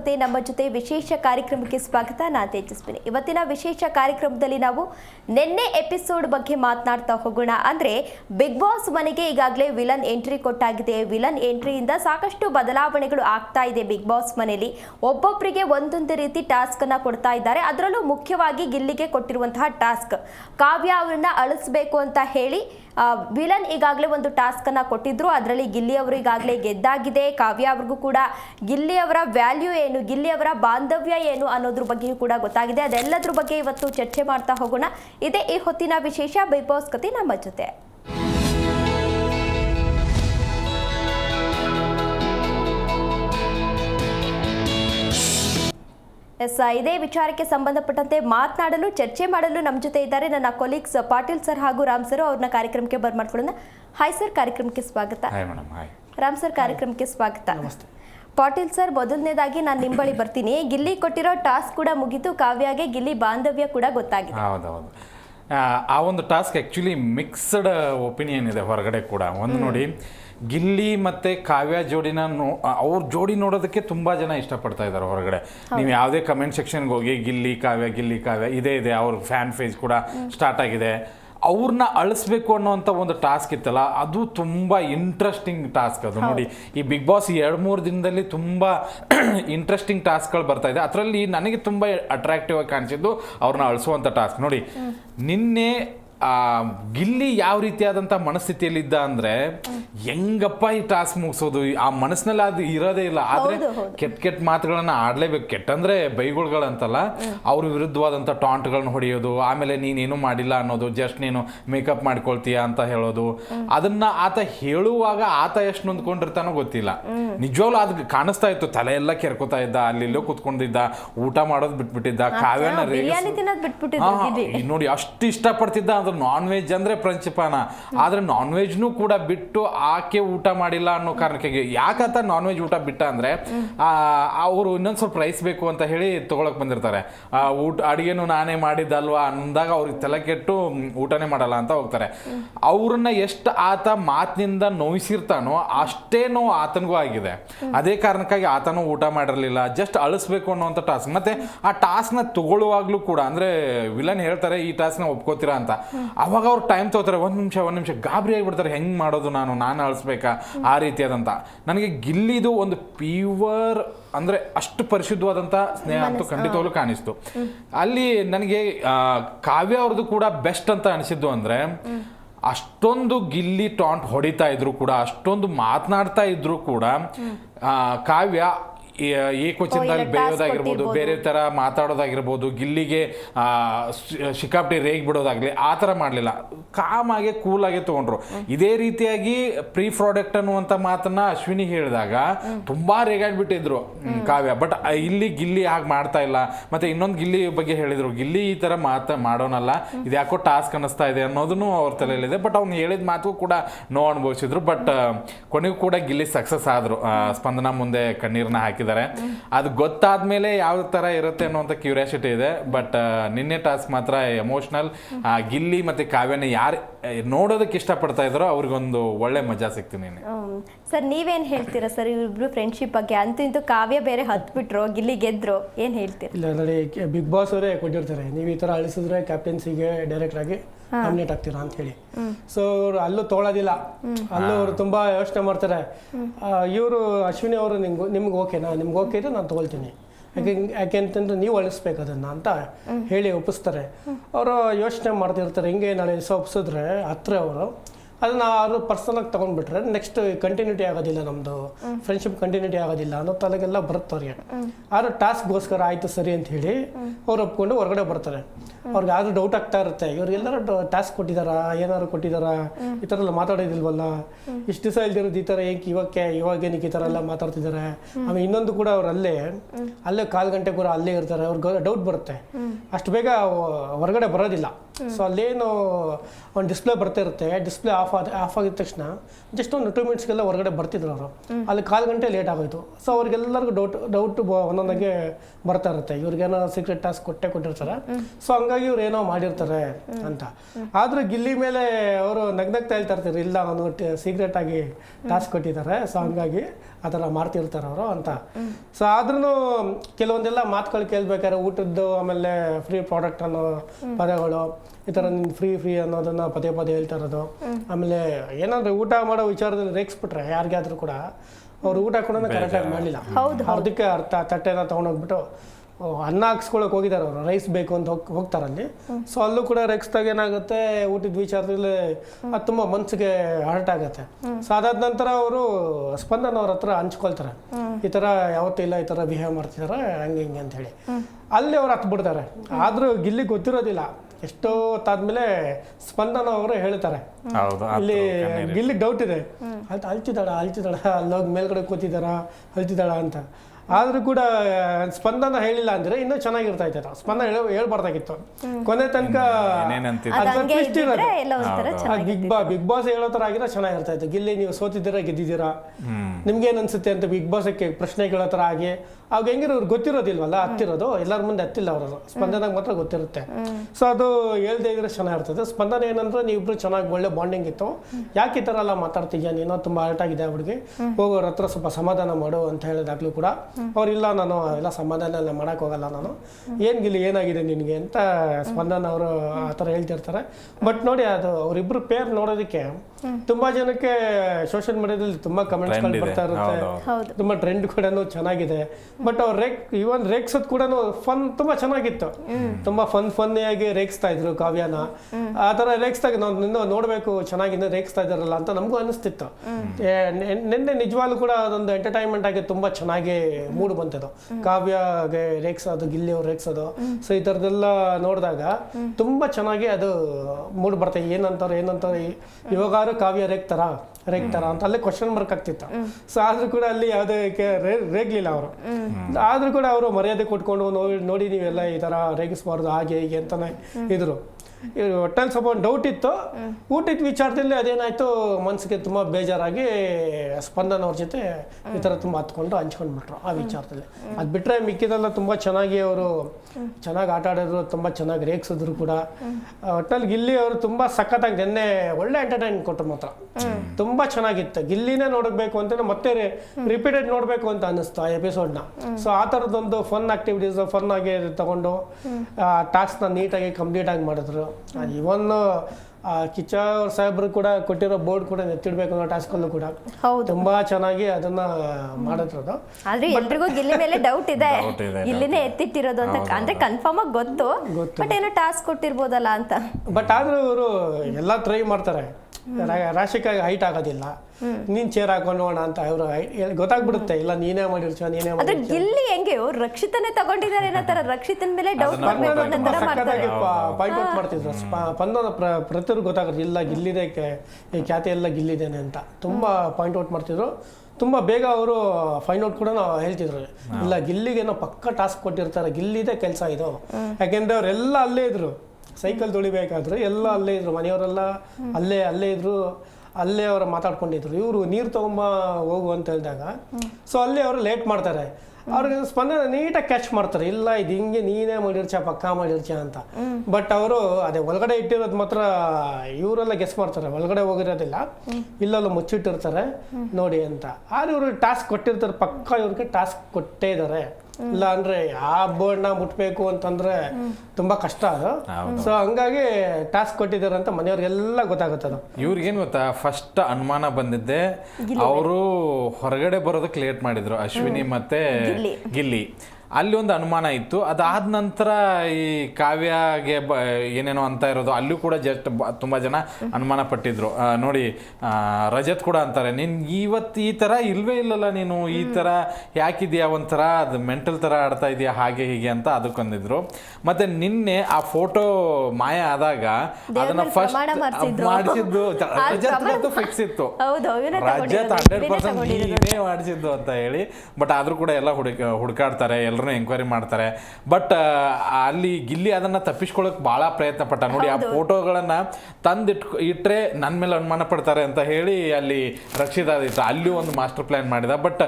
Big boss ಕತೆ ನಮ್ಮ ಜೊತೆ ವಿಶೇಷ ಕಾರ್ಯಕ್ರಮಕ್ಕೆ ಸ್ವಾಗತ. ನಾನು ತೇಜಸ್ವಿನಿ. ಇವತ್ತಿನ ವಿಶೇಷ ಕಾರ್ಯಕ್ರಮದಲ್ಲಿ ನಾವು ನಿನ್ನೆ ಎಪಿಸೋಡ್ ಬಗ್ಗೆ ಮಾತನಾಡ್ತಾ ಹೋಗೋಣ. ಅಂದ್ರೆ ಬಿಗ್ ಬಾಸ್ ಮನೆಗೆ ಈಗಾಗಲೇ ವಿಲನ್ ಎಂಟ್ರಿ ಕೊಟ್ಟಾಗಿದೆ. ವಿಲನ್ ಎಂಟ್ರಿಯಿಂದ ಸಾಕಷ್ಟು ಬದಲಾವಣೆಗಳು ಆಗ್ತಾ ಇದೆ ಬಿಗ್ ಬಾಸ್ ಮನೆಯಲ್ಲಿ. ಒಬ್ಬೊಬ್ಬರಿಗೆ ಒಂದೊಂದು ರೀತಿ ಟಾಸ್ಕ್ ಅನ್ನ ಕೊಡ್ತಾ ಇದ್ದಾರೆ. ಅದರಲ್ಲೂ ಮುಖ್ಯವಾಗಿ ಗಿಲ್ಲಿಗೆ ಕೊಟ್ಟಿರುವಂತಹ ಟಾಸ್ಕ್. ಕಾವ್ಯ ಅವರನ್ನ ಅಳಿಸ್ಬೇಕು ಅಂತ ಹೇಳಿ ವಿಲನ್ ಈಗಾಗಲೇ ಒಂದು ಟಾಸ್ಕ್ ಅನ್ನ ಕೊಟ್ಟಿದ್ರು. ಅದರಲ್ಲಿ ಗಿಲ್ಲಿ ಅವರು ಈಗಾಗಲೇ ಗೆದ್ದಾಗಿದೆ. ಕಾವ್ಯ ಅವ್ರಿಗೂ ಕೂಡ ಗಿಲ್ಲಿ ಅವರ ವ್ಯಾಲ್ಯೂ ಏನು, ಗಿಲ್ಲಿ ಅವರ ಬಾಂಧವ್ಯ ಏನು ಅನ್ನೋದ್ರ ಬಗ್ಗೆಯೂ ಕೂಡ ಗೊತ್ತಾಗಿದೆ. ಅದೆಲ್ಲದ್ರ ಬಗ್ಗೆ ಇವತ್ತು ಚರ್ಚೆ ಮಾಡ್ತಾ ಹೋಗೋಣ. ಇದೇ ಈ ಹೊತ್ತಿನ ವಿಶೇಷ, ಬಿಗ್ ಬಾಸ್ ಕತೆ ನಮ್ಮ ಜೊತೆ. ಎಸ್ ಇದೇ ವಿಚಾರಕ್ಕೆ ಸಂಬಂಧಪಟ್ಟಂತೆ ಮಾತನಾಡಲು ಚರ್ಚೆ ಮಾಡಲು ನಮ್ಮ ಜೊತೆ ಇದ್ದಾರೆ ನನ್ನ ಕೊಲೀಗ್ಸ್ ಪಾಟೀಲ್ ಸರ್ ಹಾಗೂ ರಾಮ್ ಸರ್ ಅವ್ರನ್ನ ಕಾರ್ಯಕ್ರಮಕ್ಕೆ ಬರ್ಮಾಡ್ಕೊಳ್ಳೋಣ ಹಾಯ್ ಸರ್ ಕಾರ್ಯಕ್ರಮಕ್ಕೆ ಸ್ವಾಗತ. ರಾಮ್ ಸರ್ ಕಾರ್ಯಕ್ರಮಕ್ಕೆ ಸ್ವಾಗತ. ಪಾಟೀಲ್ ಸರ್ ಮೊದಲನೇದಾಗಿ ನಾನು ನಿಮ್ಮ ಬಳಿ ಬರ್ತೀನಿ. ಗಿಲ್ಲಿ ಕೊಟ್ಟಿರೋ ಟಾಸ್ಕ್ ಕೂಡ ಮುಗಿತು. ಕಾವ್ಯಾಗೆ ಗಿಲ್ಲಿ ಬಾಂಧವ್ಯ ಕೂಡ ಗೊತ್ತಾಗಿದೆ. ಹೌದೌದು. ಆ ಒಂದು ಟಾಸ್ಕ್ ಆ್ಯಕ್ಚುಲಿ ಮಿಕ್ಸ್ಡ್ ಒಪಿನಿಯನ್ ಇದೆ ಹೊರಗಡೆ ಕೂಡ. ಒಂದು ನೋಡಿ ಗಿಲ್ಲಿ ಮತ್ತೆ ಕಾವ್ಯ ಜೋಡಿನ ನೋ ಅವ್ರ ಜೋಡಿ ನೋಡೋದಕ್ಕೆ ತುಂಬಾ ಜನ ಇಷ್ಟಪಡ್ತಾ ಇದ್ದಾರೆ ಹೊರಗಡೆ. ನೀವು ಯಾವುದೇ ಕಮೆಂಟ್ ಸೆಕ್ಷನ್ಗೆ ಹೋಗಿ ಗಿಲ್ಲಿ ಕಾವ್ಯ ಗಿಲ್ಲಿ ಕಾವ್ಯ ಇದೇ ಇದೆ ಅವ್ರ ಫ್ಯಾನ್ ಫೇಸ್ ಕೂಡ ಸ್ಟಾರ್ಟ್ ಆಗಿದೆ. ಅವ್ರನ್ನ ಅಳಿಸ್ಬೇಕು ಅನ್ನೋಂಥ ಒಂದು ಟಾಸ್ಕ್ ಇತ್ತಲ್ಲ ಅದು ತುಂಬ ಇಂಟ್ರೆಸ್ಟಿಂಗ್ ಟಾಸ್ಕ್ ಅದು. ನೋಡಿ ಈ ಬಿಗ್ ಬಾಸ್ ಎರಡು ಮೂರು ದಿನದಲ್ಲಿ ತುಂಬ ಇಂಟ್ರೆಸ್ಟಿಂಗ್ ಟಾಸ್ಕ್ಗಳು ಬರ್ತಾ ಇದೆ. ಅದರಲ್ಲಿ ನನಗೆ ತುಂಬ ಅಟ್ರಾಕ್ಟಿವ್ ಆಗಿ ಕಾಣಿಸಿದ್ದು ಅವ್ರನ್ನ ಅಳಿಸುವಂಥ ಟಾಸ್ಕ್ ನೋಡಿ ನಿನ್ನೆ ಆ ಗಿಲ್ಲಿ ಯಾವ ರೀತಿಯಾದಂಥ ಮನಸ್ಥಿತಿಯಲ್ಲಿದ್ದ ಅಂದ್ರೆ ಹೆಂಗಪ್ಪ ಈ ಟಾಸ್ಕ್ ಮುಗಿಸೋದು? ಆ ಮನಸ್ಸಿನಲ್ಲಿ ಅದು ಇರೋದೇ ಇಲ್ಲ. ಆದ್ರೆ. ಕೆಟ್ಟ ಕೆಟ್ಟ ಮಾತುಗಳನ್ನ ಆಡ್ಲೇಬೇಕು. ಕೆಟ್ಟಂದ್ರೆ ಬೈಗುಳ್ಗಳಂತಲ್ಲ ಅವ್ರ ವಿರುದ್ಧವಾದಂಥ ಟಾಂಟ್ಗಳನ್ನ ಹೊಡೆಯೋದು ಆಮೇಲೆ ನೀನೇನು ಮಾಡಿಲ್ಲ ಅನ್ನೋದು ಜಸ್ಟ್ ನೀನು ಮೇಕಪ್ ಮಾಡ್ಕೊಳ್ತೀಯ ಅಂತ ಹೇಳೋದು. ಅದನ್ನ ಆತ ಹೇಳುವಾಗ ಆತ ಎಷ್ಟು ನೊಂದ್ಕೊಂಡಿರ್ತಾನೋ ಗೊತ್ತಿಲ್ಲ. ನಿಜವಾಗ್ಲು ಅದು ಕಾಣಿಸ್ತಾ ಇತ್ತು. ತಲೆ ಎಲ್ಲ ಕೆರ್ಕೋತಾ ಇದ್ದ ಅಲ್ಲಿಲ್ಲೋ ಕುತ್ಕೊಂಡಿದ್ದ ಊಟ ಮಾಡೋದು ಬಿಟ್ಬಿಟ್ಟಿದ್ದ ಕಾವ್ಯನ ಗಿಲ್ಲಿ. ನೋಡಿ ಅಷ್ಟು ಇಷ್ಟಪಡ್ತಿದ್ದ ಅಂದ್ರೆ ನಾನ್ ವೆಜ್ ಅಂದ್ರೆ ಪ್ರಂಚಿಪಾನ ಆದ್ರೆ ನಾನ್ ವೆಜ್ನೂ ಕೂಡ ಬಿಟ್ಟು ಆಕೆ ಊಟ ಮಾಡಿಲ್ಲ ಅನ್ನೋ ಕಾರಣಕ್ಕೆ ಯಾಕಂತ ನಾನ್ ವೆಜ್ ಊಟ ಬಿಟ್ಟ ಅಂದ್ರೆ ಅವರು ಇನ್ನೊಂದ್ ಸ್ವಲ್ಪ ರೈಸ್ ಬೇಕು ಅಂತ ಹೇಳಿ ತಗೊಳಕ್ ಬಂದಿರ್ತಾರೆ. ಊಟ, ಅಡಿಗೆನು ನಾನೇ ಮಾಡಿದ್ದಲ್ವಾ ಅಂದಾಗ ಅವ್ರಿಗೆ ತಲೆ ಕೆಟ್ಟು ಊಟನೇ ಮಾಡಲ್ಲ ಅಂತ ಹೋಗ್ತಾರೆ. ಅವ್ರನ್ನ ಎಷ್ಟು ಆತ ಮಾತಿನಿಂದ ನೋಯಿಸಿರ್ತಾನೋ ಅಷ್ಟೇ ನೋವು ಆತನಿಗೂ ಆಗಿದೆ. ಅದೇ ಕಾರಣಕ್ಕಾಗಿ ಆತನೂ ಊಟ ಮಾಡಿರಲಿಲ್ಲ. ಜಸ್ಟ್ ಅಳಿಸ್ಬೇಕು ಅನ್ನೋಂಥ ಟಾಸ್ಕ್ ಮತ್ತೆ ಆ ಟಾಸ್ಕ್ನ ತಗೊಳ್ಳುವಾಗ್ಲೂ ಕೂಡ, ಅಂದ್ರೆ ವಿಲನ್ ಹೇಳ್ತಾರೆ, ಈ ಟಾಸ್ಕ್ನ ಒಪ್ಕೋತೀರಾ ಅಂತ. ಅವಾಗ ಅವ್ರು ಟೈಮ್ ತೊಗೋತಾರೆ ಒಂದು ನಿಮಿಷ ಒಂದು ನಿಮಿಷ ಗಾಬರಿ ಆಗಿಬಿಡ್ತಾರೆ ಹೆಂಗೆ ಮಾಡೋದು ನಾನು ನಾನು ಅಳಿಸ್ಬೇಕಾ? ಆ ರೀತಿಯಾದಂತ. ನನಗೆ ಗಿಲ್ಲಿದು ಒಂದು ಪ್ಯೂವರ್ ಅಂದರೆ ಅಷ್ಟು ಪರಿಶುದ್ಧವಾದಂಥ ಸ್ನೇಹ ಅಂತೂ ಖಂಡಿತವಾಗ್ಲೂ ಕಾಣಿಸ್ತು. ಅಲ್ಲಿ ನನಗೆ ಕಾವ್ಯ ಅವ್ರದ್ದು ಕೂಡ ಬೆಸ್ಟ್ ಅಂತ ಅನಿಸಿದ್ದು ಅಂದರೆ ಅಷ್ಟೊಂದು ಗಿಲ್ಲಿ ಟಾಂಟ್ ಹೊಡಿತಾ ಇದ್ರು ಕೂಡ ಅಷ್ಟೊಂದು ಮಾತನಾಡ್ತಾ ಇದ್ರು ಕೂಡ ಕಾವ್ಯ ಈ- task ಬೇಯೋದಾಗಿರ್ಬೋದು ಬೇರೆ ಥರ ಮಾತಾಡೋದಾಗಿರ್ಬೋದು ಗಿಲ್ಲಿಗೆ ಶಿಕಾಪ್ಟಿ ರೇಗ್ ಬಿಡೋದಾಗಲಿ ಆ ಥರ ಮಾಡಲಿಲ್ಲ. ಕಾಮಾಗೆ ಕೂಲಾಗೆ ತಗೊಂಡ್ರು. ಇದೇ ರೀತಿಯಾಗಿ ಪ್ರೀ ಪ್ರಾಡಕ್ಟ್ ಅನ್ನುವಂಥ ಮಾತನ್ನ ಅಶ್ವಿನಿ ಹೇಳಿದಾಗ ತುಂಬಾ ರೇಗಾಡ್ಬಿಟ್ಟಿದ್ರು ಕಾವ್ಯ. ಬಟ್ ಇಲ್ಲಿ ಗಿಲ್ಲಿ ಹಾಗೆ ಮಾಡ್ತಾ ಇಲ್ಲ. ಮತ್ತೆ ಇನ್ನೊಂದು ಗಿಲ್ಲಿ ಬಗ್ಗೆ ಹೇಳಿದ್ರು. ಗಿಲ್ಲಿ ಈ ಥರ ಮಾತ ಮಾಡೋನಲ್ಲ ಇದು ಯಾಕೋ ಟಾಸ್ಕ್ ಅನ್ನಿಸ್ತಾ ಇದೆ ಅನ್ನೋದನ್ನು ಅವ್ರ ತಲೆಯಲ್ಲಿದೆ. ಬಟ್ ಅವ್ನು ಹೇಳಿದ ಮಾತು ಕೂಡ ನೋವು ಅನುಭವಿಸಿದ್ರು. ಬಟ್ ಕೊನೆಗೂ ಕೂಡ ಗಿಲ್ಲಿ ಸಕ್ಸಸ್ ಆದರು. ಸ್ಪಂದನ ಮುಂದೆ ಕಣ್ಣೀರನ್ನ ಹಾಕಿದ್ದಾರೆ ಅದು ಗೊತ್ತಾದ್ಮೇಲೆ ಯಾವ ತರ ಇರುತ್ತೆ ಅನ್ನುವಂಥ ಕ್ಯೂರಿಯಾಸಿಟಿ ಇದೆ. ಬಟ್ ನಿನ್ನೆ ಟಾಸ್ಕ್ ಮಾತ್ರ ಎಮೋಷನಲ್ ಗಿಲ್ಲಿ ಮತ್ತೆ ಕಾವ್ಯನ ಯಾರು ನೋಡೋದಕ್ಕೆ ಇಷ್ಟಪಡ್ತಾ ಇದ್ದಾರೋ ಅವ್ರಿಗೊಂದು ಒಳ್ಳೆ ಮಜಾ ಸಿಕ್ತು ನಿನ್ನೆ. ಸರ್ ನೀವೇನ್ ಹೇಳ್ತೀರಾ ಸರ್? ಇವ್ರಿಬ್ರು ಫ್ರೆಂಡ್ಶಿಪ್ ಬಗ್ಗೆ ಅಂತೂ ಇಂತೂ ಕಾವ್ಯ ಬೇರೆ ಹತ್ಬಿಟ್ರು ಗಿಲ್ಲಿ ಗೆದ್ರು. ಏನ್ ಹೇಳ್ತೀರಾ? ಇಲ್ಲ ನೋಡಿ ಬಿಗ್ ಬಾಸ್ ಅವರೇ ಕೊಟ್ಟಿರ್ತಾರೆ. ನೀವು ಈ ಥರ ಅಳಿಸಿದ್ರೆ ಕ್ಯಾಪ್ಟನ್ಸಿಗೆ ಡೈರೆಕ್ಟ್ ಆಗಿ ನಾಮಿನೇಟ್ ಆಗ್ತೀರಾ ಅಂತ ಹೇಳಿ ಸೊ ಅವ್ರು ಅಲ್ಲೂ ತೊಗೊಳೋದಿಲ್ಲ ಅಲ್ಲೂ ಅವರು ತುಂಬಾ ಯೋಚನೆ ಮಾಡ್ತಾರೆ. ಇವರು ಅಶ್ವಿನಿ ಅವರು ನಿಮ್ಗೆ ನಿಮ್ಗೆ ಓಕೆನಾ ನಿಮ್ಗೆ ಓಕೆ ಇದ್ರೆ ನಾನು ತೊಗೊಳ್ತೀನಿ. ಯಾಕೆ ಯಾಕೆ ಅಂತಂದ್ರೆ ನೀವು ಅಳಿಸ್ಬೇಕು ಅದನ್ನ ಅಂತ ಹೇಳಿ ಒಪ್ಪಿಸ್ತಾರೆ. ಅವರು ಯೋಚನೆ ಮಾಡ್ತಿರ್ತಾರೆ. ಹಿಂಗೆ ನಾಳೆ ದಿವಸ ಒಪ್ಸಿದ್ರೆ ಹತ್ರ ಅವರು ಅದನ್ನ ಅವರು ಪರ್ಸನಾಗಿ ತಗೊಂಡ್ಬಿಟ್ರೆ ನೆಕ್ಸ್ಟ್ ಕಂಟಿನ್ಯೂಟಿ ಆಗೋದಿಲ್ಲ ನಮ್ಮದು ಫ್ರೆಂಡ್ಶಿಪ್ ಕಂಟಿನ್ಯೂಟಿ ಆಗೋದಿಲ್ಲ ಅನ್ನೋ ತಲೆಗೆಲ್ಲ ಬರುತ್ತೆ ಅವ್ರಿಗೆ. ಆದ್ರೆ ಟಾಸ್ಕ್ಗೋಸ್ಕರ ಆಯ್ತು ಸರಿ ಅಂತ ಹೇಳಿ ಅವ್ರು ಒಪ್ಕೊಂಡು ಹೊರಗಡೆ ಬರ್ತಾರೆ. ಅವ್ರಿಗೆ ಯಾರು ಡೌಟ್ ಆಗ್ತಾ ಇರುತ್ತೆ ಇವ್ರಿಗೆಲ್ಲರೂ ಟಾಸ್ಕ್ ಕೊಟ್ಟಿದ್ದಾರಾ ಏನಾದ್ರು ಕೊಟ್ಟಿದಾರಾ? ಈ ಥರ ಎಲ್ಲ ಮಾತಾಡೋದಿಲ್ವಲ್ಲ? ಇಷ್ಟು ದಿವಸ ಇಲ್ದಿರೋದು ಈ ಥರ ಏಕೆ ಇವಾಗೆ ಇವಾಗ ಏನಕ್ಕೆ ಈ ಥರ ಎಲ್ಲ ಮಾತಾಡ್ತಿದ್ದಾರೆ ಆಮೇಲೆ ಇನ್ನೊಂದು ಕೂಡ ಅವ್ರು ಅಲ್ಲೇ ಅಲ್ಲೇ ಕಾಲು ಗಂಟೆ ಕೂಡ ಅಲ್ಲೇ ಇರ್ತಾರೆ. ಅವ್ರಿಗೆ ಡೌಟ್ ಬರುತ್ತೆ. ಅಷ್ಟು ಬೇಗ ಹೊರಗಡೆ ಬರೋದಿಲ್ಲ. ಸೊ ಅಲ್ಲೇನು ಒಂದು ಡಿಸ್ಪ್ಲೇ ಬರ್ತಿರುತ್ತೆ ಡಿಸ್ಪ್ಲೇ ಆಫ್ ಆದ ಆಫ್ ಆಗಿದ ತಕ್ಷಣ ಜಸ್ಟ್ ಒಂದು ಟೂ ಮಿನಿಟ್ಸ್ಗೆಲ್ಲ ಹೊರಗಡೆ ಬರ್ತಿದ್ರು ಅವರು. ಅಲ್ಲಿ ಕಾಲು ಗಂಟೆ ಲೇಟ್ ಆಗೋಯ್ತು. ಸೊ ಅವ್ರಿಗೆಲ್ಲರಿಗೂ ಡೌಟ್ ಡೌಟ್ ಒಂದೊಂದಾಗೆ ಬರ್ತಾ ಇರುತ್ತೆ. ಇವ್ರಿಗೇನೋ ಸೀಕ್ರೆಟ್ ಟಾಸ್ಕ್ ಕೊಟ್ಟೆ ಕೊಟ್ಟಿರ್ತಾರೆ. ಸೊ ಹಂಗಾಗಿ ಇವ್ರು ಏನೋ ಮಾಡಿರ್ತಾರೆ ಅಂತ. ಆದ್ರೆ ಗಿಲ್ಲಿ ಮೇಲೆ ಅವರು ನಗ್ನಗ್ತಾ ಹೇಳ್ತಾ ಇರ್ತಾರೆ. ಇಲ್ಲ ಅವನು ಸೀಕ್ರೆಟ್ ಆಗಿ ಟಾಸ್ಕ್ ಕೊಟ್ಟಿದ್ದಾರೆ. ಸೊ ಹಂಗಾಗಿ ಆ ಥರ ಮಾಡ್ತಿರ್ತಾರೆ ಅವರು ಅಂತ ಸೊ ಆದ್ರೂ ಕೆಲವೊಂದೆಲ್ಲ ಮಾತುಗಳು ಕೇಳ್ಬೇಕಾದ್ರೆ ಊಟದ್ದು ಆಮೇಲೆ ಫ್ರೀ ಪ್ರಾಡಕ್ಟ್ ಅನ್ನೋ ಪದಗಳು ಈ ಥರ ನಿನ್ ಫ್ರೀ ಫ್ರೀ ಅನ್ನೋದನ್ನ ಪದೇ ಪದೇ ಹೇಳ್ತಾ ಇರೋದು. ಆಮೇಲೆ ಏನಂದ್ರೆ ಊಟ ಮಾಡೋ ವಿಚಾರದಲ್ಲಿ ರೇಗಿಸ್ಬಿಟ್ರೆ ಯಾರಿಗಾದ್ರೂ ಕೂಡ ಅವ್ರು ಊಟ ಕೂಡ ಕರೆಕ್ಟಾಗಿ ಮಾಡಲಿಲ್ಲ. ಅದಕ್ಕೆ ಅರ್ಥ ತಟ್ಟೆನ ತೊಗೊಂಡೋಗ್ಬಿಟ್ಟು ಅನ್ನ ಹಾಕ್ಸ್ಕೊಳಕ್ ಹೋಗಿದ್ದಾರೆ ಅವರು. ರೈಸ್ ಬೇಕು ಅಂತ ಹೋಗ್ತಾರ ಹೋಗ್ತಾರೆ ಅಲ್ಲಿ. ಸೊ ಅಲ್ಲೂ ಕೂಡ ರೆಕ್ಸ್ದಾಗ ಏನಾಗುತ್ತೆ ಊಟದ ವಿಚಾರದಲ್ಲಿ ಅದು ತುಂಬ ಮನಸ್ಸಿಗೆ ಹರ್ಟ್ ಆಗುತ್ತೆ. ಸೊ ಅದಾದ ನಂತರ ಅವರು ಸ್ಪಂದನ್ ಅವ್ರ ಹತ್ರ ಹಂಚ್ಕೊಳ್ತಾರೆ. ಈ ಥರ ಯಾವತ್ತೂ ಇಲ್ಲ ಈ ಥರ ಬಿಹೇವ್ ಮಾಡ್ತಿದ್ದಾರೆ ಹಂಗೆ ಹಿಂಗೆ ಅಂತ ಹೇಳಿ. ಅಲ್ಲಿ ಅವ್ರು ಹತ್ತು ಬಿಡ್ತಾರೆ. ಆದರೂ ಗಿಲ್ಲಿ ಗೊತ್ತಿರೋದಿಲ್ಲ. ಎಷ್ಟೋ ಹೊತ್ತಾದ್ಮೇಲೆ ಸ್ಪಂದನ ಅವರು ಹೇಳ್ತಾರೆ. ಇಲ್ಲಿ. ಗಿಲ್ಲಿ ಡೌಟ್ ಇದೆ. ಅಲ್ತ ಅಳ್ತಿದ್ದಾಳ ಅಳ್ತಿದ್ದಾಳ ಅಲ್ಲೋಗಿ ಮೇಲ್ಗಡೆ ಕೂತಿದ್ದಾರ ಅಳ್ತಿದ್ದಾಳ ಅಂತ. ಆದ್ರೂ ಕೂಡ ಸ್ಪಂದನ ಹೇಳಿಲ್ಲ ಅಂದ್ರೆ ಇನ್ನೂ ಚೆನ್ನಾಗಿರ್ತಾ ಇತ್ತು ಸ್ಪಂದನ ಹೇಳ ಹೇಳ್ಬಾರ್ದಾಗಿತ್ತು ಕೊನೆ ತನಕ ಬಿಗ್ ಬಾ ಬಿಗ್ ಬಾಸ್ ಹೇಳೋ ತರ ಆಗಿರೋ ಚೆನ್ನಾಗಿರ್ತಾ ಇತ್ತು. ಗಿಲ್ಲಿ ನೀವು ಸೋತಿದ್ದೀರಾ ಗೆದ್ದಿದ್ದೀರಾ? ನಿಮ್ಗೆ ಏನ್ ಅನ್ಸುತ್ತೆ ಅಂತ ಬಿಗ್ ಬಾಸ್ ಪ್ರಶ್ನೆ ಕೇಳೋ ತರ ಆಗಿ ಅವಾಗ ಹೆಂಗಿರೋ ಅವ್ರಿಗೆ ಗೊತ್ತಿರೋದಿಲ್ವಲ್ಲ, ಹತ್ತಿರೋದು? ಎಲ್ಲರ ಮುಂದೆ ಹತ್ತಿಲ್ಲ ಅವರು ಸ್ಪಂದನಾಗ ಮಾತ್ರ ಗೊತ್ತಿರುತ್ತೆ. ಸೊ ಅದು ಹೇಳ್ದೇ ಇದ್ರೆ ಚೆನ್ನಾಗಿರ್ತದೆ ಸ್ಪಂದನ ಏನಂದ್ರೆ ನೀವಿಬ್ರು ಚೆನ್ನಾಗಿ ಒಳ್ಳೆ ಬಾಂಡಿಂಗ್ ಇತ್ತು. ಯಾಕೆ ಈ ಥರ ಎಲ್ಲ ಮಾತಾಡ್ತಿದ್ಯಾ ನೀನೋ? ತುಂಬಾ ಹರ್ಟ್ ಆಗಿದೆ ಅವ್ರಿಗೆ ಹೋಗೋರ ಹತ್ರ ಸ್ವಲ್ಪ ಸಮಾಧಾನ ಮಾಡು ಅಂತ ಹೇಳಿದಾಗ್ಲೂ ಕೂಡ. ಅವ್ರು ಇಲ್ಲ, ನಾನು ಎಲ್ಲ ಸಮಾಧಾನ ಎಲ್ಲ ಮಾಡಕ್ ಹೋಗಲ್ಲ ನಾನು. ಏನ್ ಗಿಲ್ಲಿ, ಏನಾಗಿದೆ ನಿನಗೆ ಅಂತ ಸ್ಪಂದನ ಅವರು ಆ ಥರ ಹೇಳ್ತಿರ್ತಾರೆ. ಬಟ್ ನೋಡಿ, ಅದು ಅವರಿಬ್ರು ಪೇರ್ ನೋಡೋದಕ್ಕೆ ತುಂಬಾ ಜನಕ್ಕೆ ಸೋಷಿಯಲ್ ಮೀಡಿಯಾದಲ್ಲಿ ತುಂಬಾ ಕಮೆಂಟ್ಸ್ಗಳು ಇದೆ. ಬರ್ತಾ ಇರುತ್ತೆ. ತುಂಬಾ ಟ್ರೆಂಡ್ ಕೂಡ ಚೆನ್ನಾಗಿದೆ. ಬಟ್ ಅವ್ರು ರೇಕ್ ಇವನ್ ರೇಕ್ಸ್ ಕೂಡ ಫನ್ ತುಂಬಾ ಚೆನ್ನಾಗಿತ್ತು. ತುಂಬಾ ಫನ್ ಫನ್ ಆಗಿ ರೇಕ್ಸ್ತಾ ಇದ್ರು ಕಾವ್ಯನ. ಆ ತರ ರೇಗಿಸ್ದಾಗ ನಾವು ನಿನ್ನ ನೋಡ್ಬೇಕು ಚೆನ್ನಾಗಿ ರೇಗಿಸ್ತಾ ಇದಾರಲ್ಲ ಅಂತ ನಮಗೂ ಅನಿಸ್ತಿತ್ತು. ನಿನ್ನೆ ನಿಜವಾಗ್ಲೂ ಕೂಡ ಅದೊಂದು ಎಂಟರ್ಟೈನ್ಮೆಂಟ್ ಆಗಿ ತುಂಬಾ ಚೆನ್ನಾಗಿ ಮೂಡ್ ಬಂತದು. ಕಾವ್ಯಗೆ ಅದು ಗಿಲ್ಲಿ ಅವ್ರು ಅದು ಸೊ ಈ ತರದೆಲ್ಲ ನೋಡಿದಾಗ ತುಂಬಾ ಚೆನ್ನಾಗಿ ಅದು ಮೂಡ್ ಬರ್ತದೆ ಏನಂತಾರೆ ಏನಂತಾರೆ ಇವಾಗಾರು ಕಾವ್ಯ ರೇಗ್ತಾರ? ರೇಗ್ತಾರ ಅಂತ ಅಲ್ಲೇ ಕ್ವಶನ್ ಮಾರ್ಕ್ ಆಗ್ತಿತ್ತು. ಸೊ ಆದ್ರೂ ಕೂಡ ಅಲ್ಲಿ ಯಾವುದೇ ರೇಗ್ಲಿಲ್ಲ ಅವರು. ಆದ್ರೂ ಕೂಡ ಅವರು ಮರ್ಯಾದೆ ಕೊಟ್ಕೊಂಡು ನೋಡಿ ನೋಡಿ ನೀವೆಲ್ಲ ಈ ತರ ರೇಗಿಸ್ಬಾರ್ದು ಹಾಗೆ ಹೀಗೆ ಅಂತಾನೆ ಇದ್ರು. ಒಟ್ಟಲ್ಲಿ ಸ್ವಲ್ಪ ಒಂದು ಡೌಟ್ ಇತ್ತು. ಊಟದ ವಿಚಾರದಲ್ಲಿ ಅದೇನಾಯ್ತು ಮನಸ್ಸಿಗೆ ತುಂಬಾ ಬೇಜಾರಾಗಿ ಸ್ಪಂದನ ಅವ್ರ ಜೊತೆ ಈ ತರ ತುಂಬಾ ಹತ್ಕೊಂಡು ಹಂಚ್ಕೊಂಡ್ಬಿಟ್ರು ಆ ವಿಚಾರದಲ್ಲಿ. ಅದ್ ಬಿಟ್ರೆ ಮಿಕ್ಕಿದೆಲ್ಲ ತುಂಬಾ ಚೆನ್ನಾಗಿ ಅವರು ಚೆನ್ನಾಗಿ ಆಟ ಆಡಿದ್ರು, ತುಂಬಾ ಚೆನ್ನಾಗಿ ರೇಗಿಸಿದ್ರು ಕೂಡ. ಒಟ್ಟಲ್ಲಿ ಗಿಲ್ಲಿ ಅವರು ತುಂಬಾ ಸಖತ್ತಾಗಿ ನಿನ್ನೆ ಒಳ್ಳೆ ಎಂಟರ್ಟೈನ್ ಕೊಟ್ಟರು ಮಾತ್ರ. ತುಂಬಾ ಚೆನ್ನಾಗಿತ್ತು. ಗಿಲ್ಲಿನೇ ನೋಡಬೇಕು ಅಂತ ಮತ್ತೆ ರಿಪೀಟೆಡ್ ನೋಡ್ಬೇಕು ಅಂತ ಅನಿಸ್ತು ಆ ಎಪಿಸೋಡ್ನ ಸೊ ಆ ಥರದ್ದೊಂದು ಫನ್ ಆಕ್ಟಿವಿಟೀಸ್ ಫನ್ ಆಗಿ ತಗೊಂಡು ಟಾಸ್ಕ್ನ ನೀಟಾಗಿ ಕಂಪ್ಲೀಟ್ ಆಗಿ ಮಾಡಿದ್ರು. ಇವನ್ ಕಿಚ್ಚ ಸಾಹೇಬ್ರು ಕೂಡ ಕೊಟ್ಟಿರೋ ಬೋರ್ಡ್ ಕೂಡ ನೆತ್ತಿಡ್ಬೇಕು ಅನ್ನೋ ಟಾಸ್ಕಲ್ಲೂ ಕೂಡ. ಹೌದು. ತುಂಬಾ ಚೆನ್ನಾಗಿ ಅದನ್ನ ಮಾಡಿದ್ರು ಆದ್ರೆ ಎಲ್ರಿಗೂ ಗಿಲ್ಲಿ ಮೇಲೆ ಡೌಟ್ ಇದೆ. ಇಲ್ಲಿನೇ ಎತ್ತಿಟ್ಟಿರೋದು ಅಂತ ಅಂದ್ರೆ ಕನ್ಫರ್ಮ್ ಆಗಿ ಗೊತ್ತು. ಬಟ್ ಏನೋ ಟಾಸ್ಕ್ ಕೊಟ್ಟಿರ್ಬೋದಲ್ಲ ಅಂತ. ಬಟ್ ಆದ್ರೂ ಇವರು ಎಲ್ಲಾ ಟ್ರೈ ಮಾಡ್ತಾರೆ. ರಾಶಿಕ್ ರಾಶಿಕಾಗಿ ಹೈಟ್ ಆಗೋದಿಲ್ಲ. ನೀನ್ ಚೇರ್ ಹಾಕೊಂಡು ನೋಡೋಣ ಅಂತ ಅವರು ಗೊತ್ತಾಗ್ಬಿಡುತ್ತೆ. ಇಲ್ಲ ನೀನೇ ಮಾಡಿರ್ತೀವ ನೀನೇ ಅದ್ರ ಗಿಲ್ಲಿ ಹೆಂಗೆ ರಕ್ಷಿತನೇ ತಗೊಂಡಿದ್ದಾರೆ ಅನ್ನೋ ತರ ರಕ್ಷಿತನ ಮೇಲೆ ಡೌಟ್ ಪಾಯಿಂಟ್ ಔಟ್ ಮಾಡ್ತಿದ್ರು. ಪಂದನ ಪ್ರತಿಯೊರು ಗೊತ್ತಾಗುತ್ತೆ ಇಲ್ಲ ಗಿಲ್ಲಿದೆ ಖ್ಯಾತಿ ಎಲ್ಲ ಗಿಲ್ಲಿದ್ದೇನೆ ಅಂತ. ತುಂಬಾ ಪಾಯಿಂಟ್ ಔಟ್ ಮಾಡ್ತಿದ್ರು. ತುಂಬಾ ಬೇಗ ಅವರು ಫೈಂಡ್ ಔಟ್ ಕೂಡ ಹೇಳ್ತಿದ್ರು. ಇಲ್ಲ ಗಿಲ್ಲಿಗೆ ಏನೋ ಪಕ್ಕ ಟಾಸ್ಕ್ ಕೊಟ್ಟಿರ್ತಾರೆ ಗಿಲ್ಲಿದೆ ಕೆಲಸ ಇದು. ಯಾಕೆಂದ್ರೆ ಅವರೆಲ್ಲ ಅಲ್ಲೇ ಇದ್ರು. ಸೈಕಲ್ ದುಡಿಬೇಕಾದ್ರು ಎಲ್ಲ ಅಲ್ಲೇ ಇದ್ರು. ಮನೆಯವರೆಲ್ಲ ಅಲ್ಲೇ ಅಲ್ಲೇ ಇದ್ರು. ಅಲ್ಲೇ ಅವರು ಮಾತಾಡ್ಕೊಂಡಿದ್ರು. ಇವರು ನೀರು ತಗೊಂಬ ಹೋಗು ಅಂತ ಹೇಳಿದಾಗ ಸೊ ಅಲ್ಲೇ ಅವರು ಲೇಟ್ ಮಾಡ್ತಾರೆ. ಅವ್ರಿಗೆ ಸ್ಪಂದನ ನೀಟಾಗಿ ಕ್ಯಾಚ್ ಮಾಡ್ತಾರೆ. ಇಲ್ಲ, ಇದು ಹಿಂಗೆ ನೀನೇ ಮಾಡಿರ್ಚ, ಪಕ್ಕಾ ಮಾಡಿರ್ಚ ಅಂತ. ಬಟ್ ಅವರು ಅದೇ ಒಳಗಡೆ ಇಟ್ಟಿರೋದು ಮಾತ್ರ ಇವರೆಲ್ಲ ಗೆಸ್ ಮಾಡ್ತಾರೆ. ಒಳಗಡೆ ಹೋಗಿರೋದಿಲ್ಲ. ಇಲ್ಲೆಲ್ಲ ಮುಚ್ಚಿಟ್ಟಿರ್ತಾರೆ. ನೋಡಿ ಅಂತ. ಆದ್ರೆ ಇವರು ಟಾಸ್ಕ್ ಕೊಟ್ಟಿರ್ತಾರೆ. ಪಕ್ಕ ಇವ್ರಿಗೆ ಟಾಸ್ಕ್ ಕೊಟ್ಟೇ ಇದ್ದಾರೆ ಇಲ್ಲ ಅಂದ್ರೆ ಯಾವ ಹಬ್ಬವನ್ನ ಮುಟ್ಬೇಕು ಅಂತಂದ್ರೆ ತುಂಬಾ ಕಷ್ಟ ಅದು. ಸೊ ಹಂಗಾಗಿ ಟಾಸ್ಕ್ ಕೊಟ್ಟಿದ್ದಾರೆ ಅಂತ ಮನೆಯವ್ರಿಗೆಲ್ಲ ಗೊತ್ತಾಗುತ್ತೆ ಅದು. ಇವ್ರಿಗೇನು ಗೊತ್ತಾ? ಫಸ್ಟ್ ಅನುಮಾನ ಬಂದಿದ್ದೆ. ಅವರು ಹೊರಗಡೆ ಬರೋದಕ್ಕೆ ಲೇಟ್ ಮಾಡಿದ್ರು. ಅಶ್ವಿನಿ ಮತ್ತೆ ಗಿಲ್ಲಿ. ಅಲ್ಲಿ ಒಂದು ಅನುಮಾನ ಇತ್ತು. ಅದಾದ ನಂತರ ಈ ಕಾವ್ಯಗೆ ಬ ಏನೇನೋ ಅಂತ ಇರೋದು ಅಲ್ಲೂ ಕೂಡ ಜಸ್ಟ್ ತುಂಬ ಜನ ಅನುಮಾನ ಪಟ್ಟಿದ್ರು. ಆ, ನೋಡಿ ಆ, ರಜತ್ ಕೂಡ ಅಂತಾರೆ ನೀನು ಇವತ್ತು ಈ ಥರ ಇಲ್ವೇ ಇಲ್ಲಲ್ಲ ನೀನು ಈ ಥರ ಯಾಕಿದೆಯಾ ಒಂಥರ ಅದು ಮೆಂಟಲ್ ಥರ ಆಡ್ತಾ ಇದೆಯಾ ಹಾಗೆ ಹೀಗೆ ಅಂತ ಅದಕ್ಕೊಂದಿದ್ರು ಮತ್ತೆ ನಿನ್ನೆ ಆ ಫೋಟೋ ಮಾಯ ಆದಾಗ ಅದನ್ನ ಮೇಲೆ ಫಸ್ಟ್ ಪ್ರಮಾಣ ಮಾಡ್ಸಿದ್ರು. ಮಾಡಿಸಿದ್ದು ಆ ರಜತ್ ಫಿಕ್ಸ್ ಇತ್ತು. ಹೌದು, ರಜತ್ ತಗೊಂಡಿರೋದು, ಹಂಡ್ರೆಡ್ ಇವನೇ ಪರ್ಸೆಂಟ್ ತಗೊಂಡಿರೋದು. ಮಾಡಿಸಿದ್ದು ಅಂತ ಹೇಳಿ ಬಟ್ ಆದ್ರೂ ಕೂಡ ಎಲ್ಲ ಹುಡುಕ ಹುಡುಕಾಡ್ತಾರೆ ಎಲ್ಲರೂ ಎಲ್ಲರೂ ಎಂಕ್ವೈರಿ ಮಾಡ್ತಾರೆ. ಬಟ್ ಅಲ್ಲಿ ಗಿಲ್ಲಿ ಅದನ್ನ ತಪ್ಪಿಸ್ಕೊಳ್ಳೋಕೆ ಬಹಳ ಪ್ರಯತ್ನ ಪಟ್ಟ ನೋಡಿ ಆ ಫೋಟೋಗಳನ್ನು ತಂದಿಟ್ ಇಟ್ಟರೆ ನನ್ನ ಮೇಲೆ ಅನುಮಾನ ಪಡ್ತಾರೆ ಅಂತ ಹೇಳಿ ಅಲ್ಲಿ ರಕ್ಷಿತ ಇತ್ತು ಅಲ್ಲಿ ಒಂದು ಮಾಸ್ಟರ್ ಪ್ಲಾನ್ ಮಾಡಿದ. ಬಟ್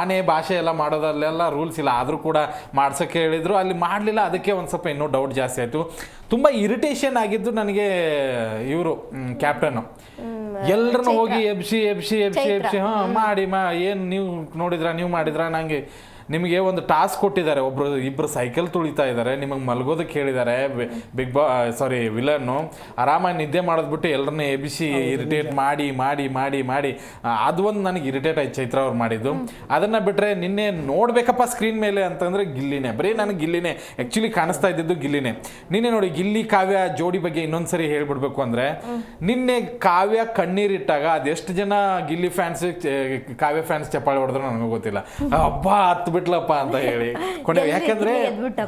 ಆನೆ ಭಾಷೆ ಎಲ್ಲ ಮಾಡೋದಲ್ಲೆಲ್ಲ ರೂಲ್ಸ್ ಇಲ್ಲ. ಆದರೂ ಕೂಡ ಮಾಡ್ಸೋಕ್ಕೆ ಹೇಳಿದ್ರು. ಅಲ್ಲಿ ಮಾಡಲಿಲ್ಲ. ಅದಕ್ಕೆ ಒಂದು ಸ್ವಲ್ಪ ಇನ್ನೂ ಡೌಟ್ ಜಾಸ್ತಿ ಆಯಿತು. ತುಂಬ ಇರಿಟೇಷನ್ ಆಗಿದ್ದು ನನಗೆ ಇವರು ಕ್ಯಾಪ್ಟನ್ ಎಲ್ಲರನ್ನು ಹೋಗಿ ಎಬ್ಸಿ ಎಬ್ಸಿ ಎಬ್ಸಿ ಎಬ್ಸಿ ಹಾ ಮಾಡಿ ಮಾ ಏನು ನೀವು ನೋಡಿದ್ರ ನೀವು ಮಾಡಿದ್ರ ನಂಗೆ ನಿಮಗೆ ಒಂದು ಟಾಸ್ಕ್ ಕೊಟ್ಟಿದ್ದಾರೆ. ಒಬ್ರು ಇಬ್ರು ಸೈಕಲ್ ತುಳಿತಾ ಇದ್ದಾರೆ. ನಿಮಗೆ ಮಲಗೋದಕ್ಕೆ ಹೇಳಿದ್ದಾರೆ. ಬಿಗ್ ಬಾ ಸಾರಿ ವಿಲನ್ನು ಆರಾಮಾಗಿ ನಿದ್ದೆ ಮಾಡೋದ್ಬಿಟ್ಟು ಎಲ್ಲರನ್ನ ಎಬಿಸಿ ಇರಿಟೇಟ್ ಮಾಡಿ ಮಾಡಿ ಮಾಡಿ ಮಾಡಿ. ಅದೊಂದು ಅದು ಒಂದು ನನಗೆ ಇರಿಟೇಟ್ ಆಯ್ತು ಚೈತ್ರ ಅವ್ರು ಮಾಡಿದ್ದು. ಅದನ್ನ ಬಿಟ್ರೆ ನಿನ್ನೆ ನೋಡಬೇಕಪ್ಪ ಸ್ಕ್ರೀನ್ ಮೇಲೆ ಅಂತಂದ್ರೆ ಗಿಲ್ಲಿನೇ. ಬರೀ ನನಗೆ ಗಿಲ್ಲಿನೇ. ಆ್ಯಕ್ಚುಲಿ ಕಾಣಿಸ್ತಾ ಇದ್ದಿದ್ದು ಗಿಲ್ಲಿನೇ. ನಿನ್ನೆ ನೋಡಿ ಗಿಲ್ಲಿ ಕಾವ್ಯ ಜೋಡಿ ಬಗ್ಗೆ ಇನ್ನೊಂದ್ಸರಿ ಹೇಳ್ಬಿಡ್ಬೇಕು ಅಂದ್ರೆ ನಿನ್ನೆ ಕಾವ್ಯ ಕಣ್ಣೀರಿಟ್ಟಾಗ ಅದೆಷ್ಟು ಜನ ಗಿಲ್ಲಿ ಫ್ಯಾನ್ಸ್ ಕಾವ್ಯ ಫ್ಯಾನ್ಸ್ ಚಪ್ಪಾಳೆ ಹೊಡೆದ್ರು ನನಗೂ ಗೊತ್ತಿಲ್ಲ. ಹಬ್ಬ ಹತ್ತು ಬಿಟ್ಲಪ್ಪ ಅಂತ ಹೇಳಿ. ಕೊನೆ ಯಾಕಂದ್ರೆ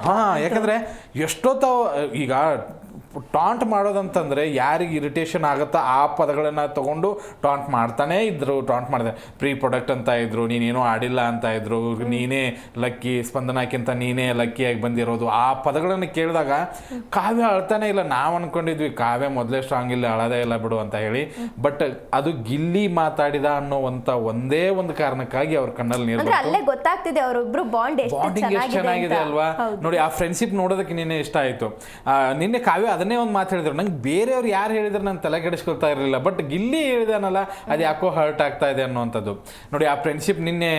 ಹಾ ಯಾಕಂದ್ರೆ ಎಷ್ಟೊತ್ತ ಈಗ ಟಾಂಟ್ ಮಾಡೋದಂತಂದ್ರೆ ಯಾರಿಗೆ ಇರಿಟೇಷನ್ ಆಗುತ್ತೋ ಆ ಪದಗಳನ್ನ ತೊಗೊಂಡು ಟಾಂಟ್ ಮಾಡ್ತಾನೆ ಇದ್ರು ಟಾಂಟ್ ಮಾಡಿದೆ. ಪ್ರೀ ಪ್ರೊಡಕ್ಟ್ ಅಂತ ಇದ್ರು ನೀನೇನೋ ಆಡಿಲ್ಲ ಅಂತ ಇದ್ರು ನೀನೇ ಲಕ್ಕಿ ಸ್ಪಂದನಕ್ಕಿಂತ ನೀನೇ ಲಕ್ಕಿಯಾಗಿ ಬಂದಿರೋದು. ಆ ಪದಗಳನ್ನು ಕೇಳಿದಾಗ ಕಾವ್ಯ ಅಳ್ತಾನೆ ಇಲ್ಲ. ನಾವು ಅನ್ಕೊಂಡಿದ್ವಿ ಕಾವ್ಯ ಮೊದಲೇ ಸ್ಟ್ರಾಂಗ್ ಇಲ್ಲ ಅಳದೇ ಇಲ್ಲ ಬಿಡು ಅಂತ ಹೇಳಿ. ಬಟ್ ಅದು ಗಿಲ್ಲಿ ಮಾತಾಡಿದ ಅನ್ನೋವಂಥ ಒಂದೇ ಒಂದು ಕಾರಣಕ್ಕಾಗಿ ಅವ್ರ ಕಣ್ಣಲ್ಲಿ ನೀರು ಅಲ್ಲೇ ಗೊತ್ತಾಗ್ತಿದೆ ಅವರೊಬ್ಬರು ಬಾಂಡ್ ಎಷ್ಟು ಬಾಂಡಿಂಗ್ ಎಷ್ಟು ಚೆನ್ನಾಗಿದೆ ಅಲ್ವಾ? ನೋಡಿ ಆ ಫ್ರೆಂಡ್ಶಿಪ್ ನೋಡೋದಕ್ಕೆ ನಿನ್ನೆ ಇಷ್ಟ ಆಯ್ತು. ನಿನ್ನೆ ಕಾವ್ಯ ಅದನ್ನೇ ಒಂದು ಮಾತು ಹೇಳಿದ್ರು. ನಂಗೆ ಬೇರೆಯವ್ರು ಯಾರು ಹೇಳಿದ್ರು ನಾನು ತಲೆ ಕೆಡಿಸ್ಕೊಳ್ತಾ ಇರಲಿಲ್ಲ. ಬಟ್ ಗಿಲ್ಲಿ ಹೇಳಿದಾನಲ್ಲ ಅದು ಯಾಕೋ ಹರ್ಟ್ ಆಗ್ತಾ ಇದೆ ಅನ್ನೋವಂಥದ್ದು. ನೋಡಿ ಆ ಫ್ರೆಂಡ್ಶಿಪ್ ನಿನ್ನೆ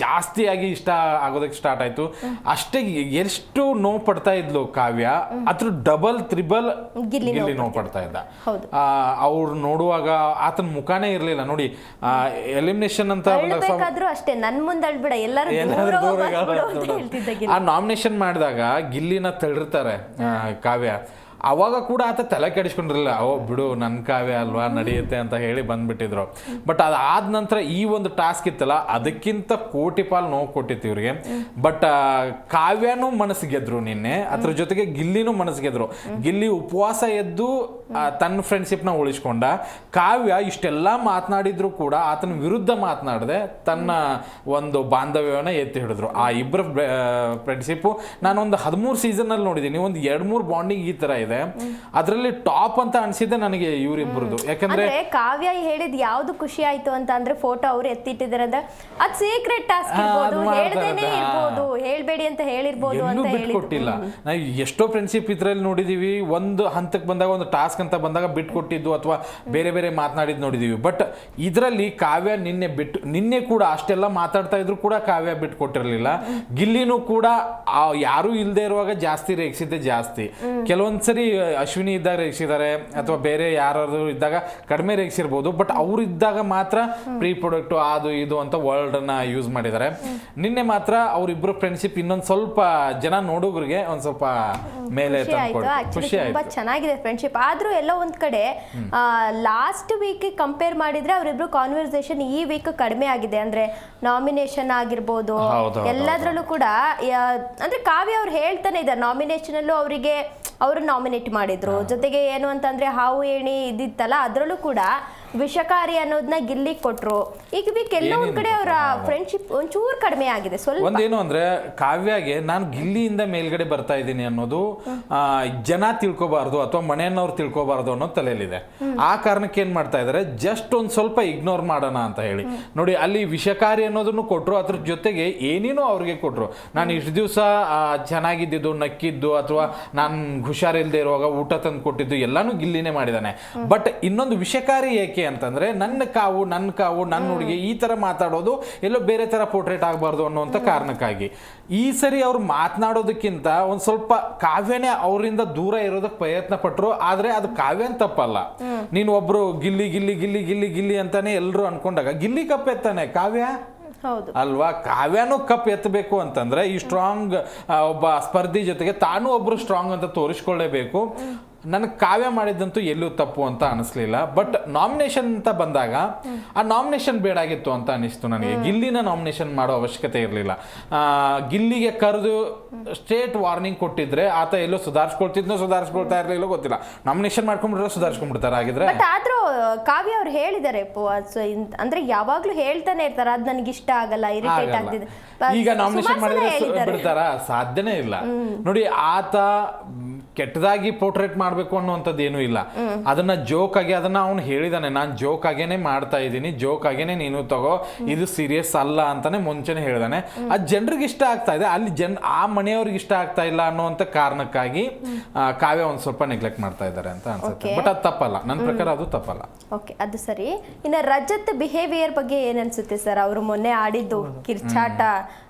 ಜಾಸ್ತಿಯಾಗಿ ಇಷ್ಟ ಆಗೋದಕ್ಕೆ ಸ್ಟಾರ್ಟ್ ಆಯ್ತು. ಅಷ್ಟೇ ಎಷ್ಟು ನೋವು ಪಡ್ತಾ ಇದ್ಲು ಕಾವ್ಯ ಅದ್ರ ಡಬಲ್ ತ್ರಿಬಲ್ ಗಿಲ್ಲಿ ನೋ ನೋವು ಪಡ್ತಾ ಇದ್ದ. ಅವ್ರು ನೋಡುವಾಗ ಆತನ ಮುಖಾನೇ ಇರಲಿಲ್ಲ. ನೋಡಿ ಎಲಿಮಿನೇಷನ್ ಅಂತ ಅಷ್ಟೇ ನನ್ ಮುಂದೆ ಅಳ್ಬಿಡ ಎಲ್ಲರೂ ಆ ನಾಮಿನೇಷನ್ ಮಾಡಿದಾಗ ಗಿಲ್ಲಿನ ತಳಿರ್ತಾರೆ ಕಾವ್ಯ. ಅವಾಗ ಕೂಡ ಆತ ತಲೆ ಕೆಡಿಸ್ಕೊಂಡಿರಲಿಲ್ಲ. ಓ, ಬಿಡು ನನ್ನ ಕಾವ್ಯ ಅಲ್ವಾ, ನಡೆಯುತ್ತೆ ಅಂತ ಹೇಳಿ ಬಂದ್ಬಿಟ್ಟಿದ್ರು. ಬಟ್ ಅದಾದ ನಂತರ ಈ ಒಂದು ಟಾಸ್ಕ್ ಇತ್ತಲ್ಲ, ಅದಕ್ಕಿಂತ ಕೋಟಿ ಪಾಲ್ ನೋವು ಕೊಟ್ಟಿತ್ತು ಇವ್ರಿಗೆ. ಬಟ್ ಕಾವ್ಯನೂ ಮನಸ್ಸು ಗೆದ್ರು ನಿನ್ನೆ, ಅದ್ರ ಜೊತೆಗೆ ಗಿಲ್ಲಿನೂ ಮನಸ್ಸು ಗೆದ್ರು. ಗಿಲ್ಲಿ ಉಪವಾಸ ಎದ್ದು ತನ್ನ ಫ್ರೆಂಡ್ಶಿಪ್ನ ಉಳಿಸ್ಕೊಂಡ. ಕಾವ್ಯ ಇಷ್ಟೆಲ್ಲ ಮಾತನಾಡಿದ್ರು ಕೂಡ ಆತನ ವಿರುದ್ಧ ಮಾತನಾಡದೆ ತನ್ನ ಒಂದು ಬಾಂಧವ್ಯವನ್ನ ಎತ್ತಿ ಹಿಡಿದ್ರು. ಆ ಇಬ್ಬರ ಫ್ರೆಂಡ್ಶಿಪ್ಪು ನಾನೊಂದು ಹದಿಮೂರು ಸೀಸನ್ನಲ್ಲಿ ನೋಡಿದ್ದೀನಿ, ಒಂದು ಎರಡು ಮೂರು ಬಾಂಡಿಂಗ್ ಈ ಥರ ಇದೆ. ಅದರಲ್ಲಿ ಟಾಪ್ ಅಂತ ಅನ್ಸಿದ್ದೆ ನನಗೆ ಇವರಿಬ್ಬರದು ಯಾಕಂದ್ರೆ ಕಾವ್ಯ ಹೇಳಿದ್ ಯಾವ್ದು ಖುಷಿ ಆಯ್ತು ಅಂತ ಅಂದ್ರೆ ಫೋಟೋ ಅವ್ರು ಎತ್ತಿಟ್ಟಿದ್ರದ ಅದ್ ಸೀಕ್ರೆಟ್ ಟಾಸ್ಕ್ ಇರ್ಬೋದು ಹೇಳ್ದೇನೆ ಹೇಳ್ಬೇಡಿ ಅಂತ ಹೇಳಿರ್ಬೋದು ಅಂತ ಬಿಟ್ಟು ಹೇಳಿದ್ರು ಕೊಟ್ಟಿಲ್ಲ. ನಾವು ಎಷ್ಟೋ ಫ್ರೆಂಡ್ಶಿಪ್ ಇದ್ರಲ್ಲಿ ನೋಡಿದೀವಿ ಒಂದು ಹಂತಕ್ಕೆ ಬಂದಾಗ ಒಂದು ಟಾಸ್ಕ್ ಅಂತ ಬಂದಾಗ ಬಿಟ್ಟು ಕೊಟ್ಟಿದ್ದು ಅಥವಾ ಬೇರೆ ಬೇರೆ ಮಾತನಾಡಿದ್ ನೋಡಿದೀವಿ. ಬಟ್ ಇದರಲ್ಲಿ ಕಾವ್ಯ ನಿನ್ನೆ ಬಿಟ್ಟು ನಿನ್ನೆ ಕೂಡ ಅಷ್ಟೆಲ್ಲ ಮಾತಾಡ್ತಾ ಇದ್ರು ಕೂಡ ಕಾವ್ಯ ಬಿಟ್ಟು ಕೊಟ್ಟಿರಲಿಲ್ಲ. ಗಿಲ್ಲಿನೂ ಕೂಡ ಯಾರು ಯಾರೂ ಇಲ್ಲದೆ ಇರುವಾಗ ಜಾಸ್ತಿ ರೇಗಿಸಿದ್ದೆ ಜಾಸ್ತಿ. ಕೆಲವೊಂದ್ಸರಿ ಅಶ್ವಿನಿ ಇದ್ದಾಗ ರೇಗಿಸಿದ್ದಾರೆ ಅಥವಾ ಬೇರೆ ಯಾರಾದ್ರು ಇದ್ದಾಗ ಕಡಿಮೆ ರೇಗಿಸಿರ್ಬೋದು ಬಟ್ ಅವ್ರು ಇದ್ದಾಗ ಮಾತ್ರ ಪ್ರೀ ಪ್ರಾಡಕ್ಟ್ ಅದು ಇದು ಅಂತ ವರ್ಲ್ಡ್ ಅನ್ನ ಯೂಸ್ ಮಾಡಿದ್ದಾರೆ. ನಿನ್ನೆ ಮಾತ್ರ ಅವರಿಬ್ರು ಫ್ರೆಂಡ್ಶಿಪ್ ಇನ್ನೊಂದ್ ಸ್ವಲ್ಪ ಜನ ನೋಡುಗರಿಗೆ ಒಂದ್ ಸ್ವಲ್ಪ ಮೇಲೆ ಖುಷಿ ತುಂಬಾ ಆಯ್ತು. ಚೆನ್ನಾಗಿದೆ ಫ್ರೆಂಡ್ಶಿಪ್ ಆದ್ರೂ ಎಲ್ಲ ಒಂದ್ ಕಡೆ ಲಾಸ್ಟ್ ವೀಕ್ ಕಂಪೇರ್ ಮಾಡಿದ್ರೆ ಅವರಿಬ್ರು ಕಾನ್ವರ್ಸೇಷನ್ ಈ ವೀಕ್ ಕಡಿಮೆ ಆಗಿದೆ. ಅಂದ್ರೆ ನಾಮಿನೇಷನ್ ಆಗಿರ್ಬೋದು ಹೌದು, ಹೌದು, ಎಲ್ಲದ್ರಲ್ಲೂ ಕೂಡ ಯಾ- ಅಂದ್ರೆ ಕಾವ್ಯ ಅವ್ರು ಹೇಳ್ತಾನೆ ಇದ್ದಾರೆ. ನಾಮಿನೇಷನ್ ಅಲ್ಲೂ ಅವರಿಗೆ ಅವರು ನಾಮಿನೇಟ್ ಮಾಡಿದ್ರು. ಜೊತೆಗೆ ಏನು ಅಂತಂದ್ರೆ ಹಾವು ಏಣಿ ಇದಿತ್ತಲ್ಲ ಅದರಲ್ಲೂ ಕೂಡ ವಿಷಕಾರಿ ಅನ್ನೋದನ್ನ ಗಿಲ್ಲಿ ಕೊಟ್ರು. ಈಗ ಬಿ ಕೆಲವೊಂದ್ ಕಡೆ ಅವರ ಫ್ರೆಂಡ್ಶಿಪ್ ಒಂಚೂರು ಕಡಿಮೆ ಆಗಿದೆ ಸ್ವಲ್ಪ. ಒಂದೇನು ಅಂದ್ರೆ ಕಾವ್ಯಗೆ ನಾನು ಗಿಲ್ಲಿಯಿಂದ ಮೇಲ್ಗಡೆ ಬರ್ತಾ ಇದ್ದೀನಿ ಅನ್ನೋದು ಆ, ಜನ ತಿಳ್ಕೊಬಾರ್ದು ಅಥವಾ ಮನೆಯನ್ನವ್ರು ತಿಳ್ಕೊಬಾರ್ದು ಅನ್ನೋ ತಲೆಯಲ್ಲಿದೆ. ಆ ಕಾರಣಕ್ಕೆ ಏನ್ ಮಾಡ್ತಾ ಇದಾರೆ ಜಸ್ಟ್ ಒಂದ್ ಸ್ವಲ್ಪ ಇಗ್ನೋರ್ ಮಾಡೋಣ ಅಂತ ಹೇಳಿ. ನೋಡಿ ಅಲ್ಲಿ ವಿಷಕಾರಿ ಅನ್ನೋದನ್ನು ಕೊಟ್ರು ಅದ್ರ ಜೊತೆಗೆ ಏನೇನೋ ಅವ್ರಿಗೆ ಕೊಟ್ರು. ನಾನು ಇಷ್ಟು ದಿವಸ ಚೆನ್ನಾಗಿದ್ದಿದ್ದು ನಕ್ಕಿದ್ದು ಅಥವಾ ನಾನು ಹುಷಾರಿಲ್ದೇ ಇರುವಾಗ ಊಟ ತಂದು ಕೊಟ್ಟಿದ್ದು ಎಲ್ಲಾನು ಗಿಲ್ಲಿನೇ ಮಾಡಿದಾನೆ. ಬಟ್ ಇನ್ನೊಂದು ವಿಷಕಾರಿ ಏಕೆ? ಅಂತಂದ್ರೆ ನನ್ನ ಕಾವು ನನ್ನ ಕಾವು ನನ್ನ ಹುಡುಗಿ ಈ ತರ ಮಾತಾಡೋದು ಎಲ್ಲೋ ಬೇರೆ ತರ ಪೋರ್ಟ್ರೇಟ್ ಆಗಬಾರ್ದು ಅನ್ನುವಂತ ಕಾರಣಕ್ಕಾಗಿ. ಈ ಸರಿ ಅವ್ರು ಮಾತನಾಡೋದಕ್ಕಿಂತ ಒಂದ್ ಸ್ವಲ್ಪ ಕಾವ್ಯನೇ ಅವರಿಂದ ದೂರ ಇರೋದಕ್ಕೆ ಪ್ರಯತ್ನ ಪಟ್ರು ಆದ್ರೆ ಅದು ಕಾವ್ಯನ್ ತಪ್ಪಲ್ಲ. ನೀನು ಒಬ್ರು ಗಿಲ್ಲಿ ಗಿಲ್ಲಿ ಗಿಲ್ಲಿ ಗಿಲ್ಲಿ ಗಿಲ್ಲಿ ಅಂತಾನೆ ಎಲ್ಲರೂ ಅನ್ಕೊಂಡಾಗ ಗಿಲ್ಲಿ ಕಪ್ ಎತ್ತಾನೆ ಕಾವ್ಯ? ಅಲ್ವಾ? ಕಾವ್ಯನೂ ಕಪ್ ಎತ್ತಬೇಕು ಅಂತಂದ್ರೆ ಈ ಸ್ಟ್ರಾಂಗ್ ಒಬ್ಬ ಸ್ಪರ್ಧಿ ಜೊತೆಗೆ ತಾನು ಒಬ್ರು ಸ್ಟ್ರಾಂಗ್ ಅಂತ ತೋರಿಸ್ಕೊಳ್ಳೇಬೇಕು. ನನಗೆ ಕಾವ್ಯ ಮಾಡಿದ್ದಂತೂ ಎಲ್ಲೂ ತಪ್ಪು ಅಂತ ಅನಿಸ್ಲಿಲ್ಲ ಬಟ್ ನಾಮಿನೇಷನ್ ಅಂತ ಬಂದಾಗ ಆ ನಾಮಿನೇಷನ್ ಬೇಡಾಗಿತ್ತು ಅಂತ ಅನಿಸ್ತು ನನಗೆ. ಗಿಲ್ಲಿನ ನಾಮಿನೇಷನ್ ಮಾಡೋ ಅವಶ್ಯಕತೆ ಇರಲಿಲ್ಲ. ಗಿಲ್ಲಿಗೆ ಕರೆದು ಸ್ಟೇಟ್ ವಾರ್ನಿಂಗ್ ಕೊಟ್ಟಿದ್ರೆ ಆತ ಎಲ್ಲೋ ಸುಧಾರಿಸ್ಕೊಳ್ತಿದ್ನೋ ಸುಧಾರಿಸ್ಕೊಳ್ತಾ ಇರಲಿಲ್ಲ ಗೊತ್ತಿಲ್ಲ. ನಾಮಿನೇಷನ್ ಮಾಡ್ಕೊಂಡ್ಬಿಟ್ರೆ ಸುಧಾರಿಸ್ಕೊಂಡ್ಬಿಡ್ತಾರೆ ಆಗಿದ್ರೆ ಬಟ್ ಆದ್ರೂ ಕಾವ್ಯ ಅವ್ರು ಹೇಳಿದ್ದಾರೆ ಅಂದ್ರೆ ಯಾವಾಗ್ಲೂ ಹೇಳ್ತಾನೆ ಇರ್ತಾರೆ ಅದ್ ನನಗೆ ಇಷ್ಟ ಆಗಲ್ಲ ಇರಿಟೇಟ್ ಆಗ್ತಿದೆ. ಈಗ ನಾಮಿನೇಷನ್ ಮಾಡಿದ್ರೆ ಬಿಡ್ತಾರ? ಸಾಧ್ಯನೇ ಇಲ್ಲ. ನೋಡಿ ಆತ ಕೆಟ್ಟದಾಗಿ ಪೋರ್ಟ್ರೇಟ್ ಮಾಡ್ಬೇಕು ಅನ್ನುವಂಥದ್ದು ಏನೂ ಇಲ್ಲ. ಅದನ್ನ ಜೋಕ್ ಆಗಿ ಅದನ್ನ ಅವನು ಹೇಳಿದಾನೆ ನಾನು ಜೋಕ್ ಆಗೇನೆ ಮಾಡ್ತಾ ಇದ್ದೀನಿ ಜೋಕ್ ಆಗೇನೆ ನೀನು ತಗೋ ಇದು ಸೀರಿಯಸ್ ಅಲ್ಲ ಅಂತಾನೆ ಮುಂಚೆನೆ ಹೇಳಿದಾನೆ. ಅದು ಜನರಿಗೆ ಇಷ್ಟ ಆಗ್ತಾ ಇದೆ ಅಲ್ಲಿ ಜನ್ ಆ ಮನೆಯವ್ರಿಗೆ ಇಷ್ಟ ಆಗ್ತಾ ಇಲ್ಲ ಅನ್ನುವಂಥ ಕಾರಣಕ್ಕಾಗಿ ಕಾವ್ಯ ಒಂದು ಸ್ವಲ್ಪ ನೆಗ್ಲೆಕ್ಟ್ ಮಾಡ್ತಾ ಇದ್ದಾರೆ ಅಂತ ಅನ್ಸುತ್ತೆ. ಬಟ್ ಅದು ತಪ್ಪಲ್ಲ ನನ್ನ ಪ್ರಕಾರ ಅದು ತಪ್ಪಲ್ಲ. ಓಕೆ ಅದು ಸರಿ. ಇನ್ನು ರಜತ್ ಬಿಹೇವಿಯರ್ ಬಗ್ಗೆ ಏನ್ ಅನ್ಸುತ್ತೆ ಸರ್? ಅವರು ಮೊನ್ನೆ ಆಡಿದ್ದು ಕಿರ್ಚಾಟ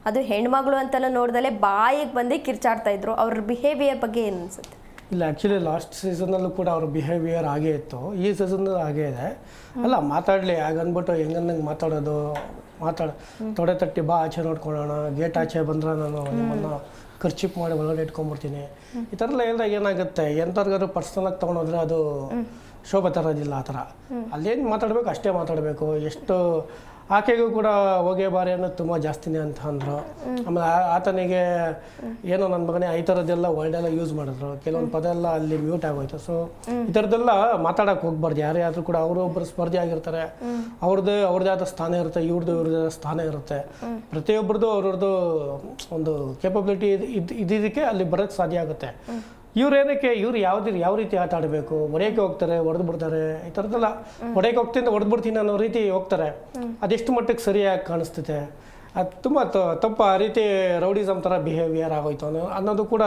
ಅದು ಹೆಣ್ಮಗಳು ಅಂತೆಲ್ಲ ನೋಡ್ದಲೆ ಬಾಯಿಗೆ ಬಂದೇ ಕಿರ್ಚಾಡ್ತಾ ಇದ್ರು. ಅವ್ರ ಬಿಹೇವಿಯರ್ ಬಗ್ಗೆ ಏನ್ ಅನ್ಸುತ್ತೆ? ಇಲ್ಲ ಆ್ಯಕ್ಚುಲಿ ಲಾಸ್ಟ್ ಸೀಸನಲ್ಲೂ ಕೂಡ ಅವ್ರ ಬಿಹೇವಿಯರ್ ಹಾಗೇ ಇತ್ತು. ಈ ಸೀಸನ್ ಹಾಗೇ ಇದೆ. ಅಲ್ಲ ಮಾತಾಡಲಿ ಹಾಗನ್ಬಿಟ್ಟು ಹೆಂಗಂದಂಗೆ ಮಾತಾಡೋದು? ಮಾತಾಡ ತೊಡೆ ತಟ್ಟಿ ಬಾ ಆಚೆ ನೋಡ್ಕೊಳ್ಳೋಣ ಗೇಟ್ ಆಚೆ ಬಂದ್ರೆ ನಾನು ನಿಮ್ಮನ್ನು ಖರ್ಚಿಪ್ ಮಾಡಿ ಒಳಗಡೆ ಇಟ್ಕೊಂಡ್ಬಿಡ್ತೀನಿ. ಈ ಥರ ಎಲ್ಲ ಹೇಳಿದಾಗ ಏನಾಗುತ್ತೆ? ಎಂಥವ್ರಿಗಾದ್ರು ಪರ್ಸ್ನಲಾಗಿ ತೊಗೊಂಡೋದ್ರೆ ಅದು ಶೋಭೆ ತರೋದಿಲ್ಲ ಆ ಥರ. ಅಲ್ಲೇನು ಮಾತಾಡಬೇಕು ಅಷ್ಟೇ ಮಾತಾಡಬೇಕು. ಎಷ್ಟು ಆಕೆಗೂ ಕೂಡ ಹೋಗೆ ಬಾರಿ ಅನ್ನೋದು ತುಂಬ ಜಾಸ್ತಿನೇ ಅಂತ ಅಂದರು. ಆಮೇಲೆ ಆತನಿಗೆ ಏನೋ ನನ್ನ ಮಗನೇ ಈ ಥರದ್ದೆಲ್ಲ ವರ್ಡೆಲ್ಲ ಯೂಸ್ ಮಾಡಿದ್ರು. ಕೆಲವೊಂದು ಪದ ಎಲ್ಲ ಅಲ್ಲಿ ಮ್ಯೂಟ್ ಆಗೋಯ್ತು. ಸೊ ಈ ಥರದ್ದೆಲ್ಲ ಮಾತಾಡೋಕೆ ಹೋಗ್ಬಾರ್ದು. ಯಾರೇ ಆದರೂ ಕೂಡ ಅವರು ಒಬ್ಬರು ಸ್ಪರ್ಧೆ ಆಗಿರ್ತಾರೆ. ಅವ್ರದ್ದು ಅವ್ರದ್ದೇ ಆದ ಸ್ಥಾನ ಇರುತ್ತೆ ಇವ್ರದ್ದು ಇವ್ರದ್ದೇ ಸ್ಥಾನ ಇರುತ್ತೆ. ಪ್ರತಿಯೊಬ್ಬರದ್ದು ಅವ್ರವ್ರದ್ದು ಒಂದು ಕೇಪಬಿಲಿಟಿ ಇದು ಇದ್ದಿದ್ದಕ್ಕೆ ಅಲ್ಲಿ ಬರೋಕ್ಕೆ ಸಾಧ್ಯ ಆಗುತ್ತೆ. ಇವ್ರು ಏನಕ್ಕೆ ಇವ್ರು ಯಾವ್ದು ಯಾವ ರೀತಿ ಆಟ ಆಡಬೇಕು? ಹೊಡೆಯಕ್ಕೆ ಹೋಗ್ತಾರೆ ಹೊಡೆದು ಬಿಡ್ತಾರೆ ಈ ಥರದ್ದೆಲ್ಲ ಹೊಡೆಯಕ್ಕೆ ಹೋಗ್ತೀನಿ ಹೊಡೆದು ಬಿಡ್ತೀನಿ ಅನ್ನೋ ರೀತಿ ಹೋಗ್ತಾರೆ. ಅದೆಷ್ಟು ಮಟ್ಟಕ್ಕೆ ಸರಿಯಾಗಿ ಕಾಣಿಸ್ತೈತೆ ಅದು ತುಂಬ ತಪ್ಪು ಆ ರೀತಿ ರೌಡಿಸಮ್ ಥರ ಬಿಹೇವಿಯರ್ ಆಗೋಯ್ತು ಅನ್ನೋ ಅನ್ನೋದು ಕೂಡ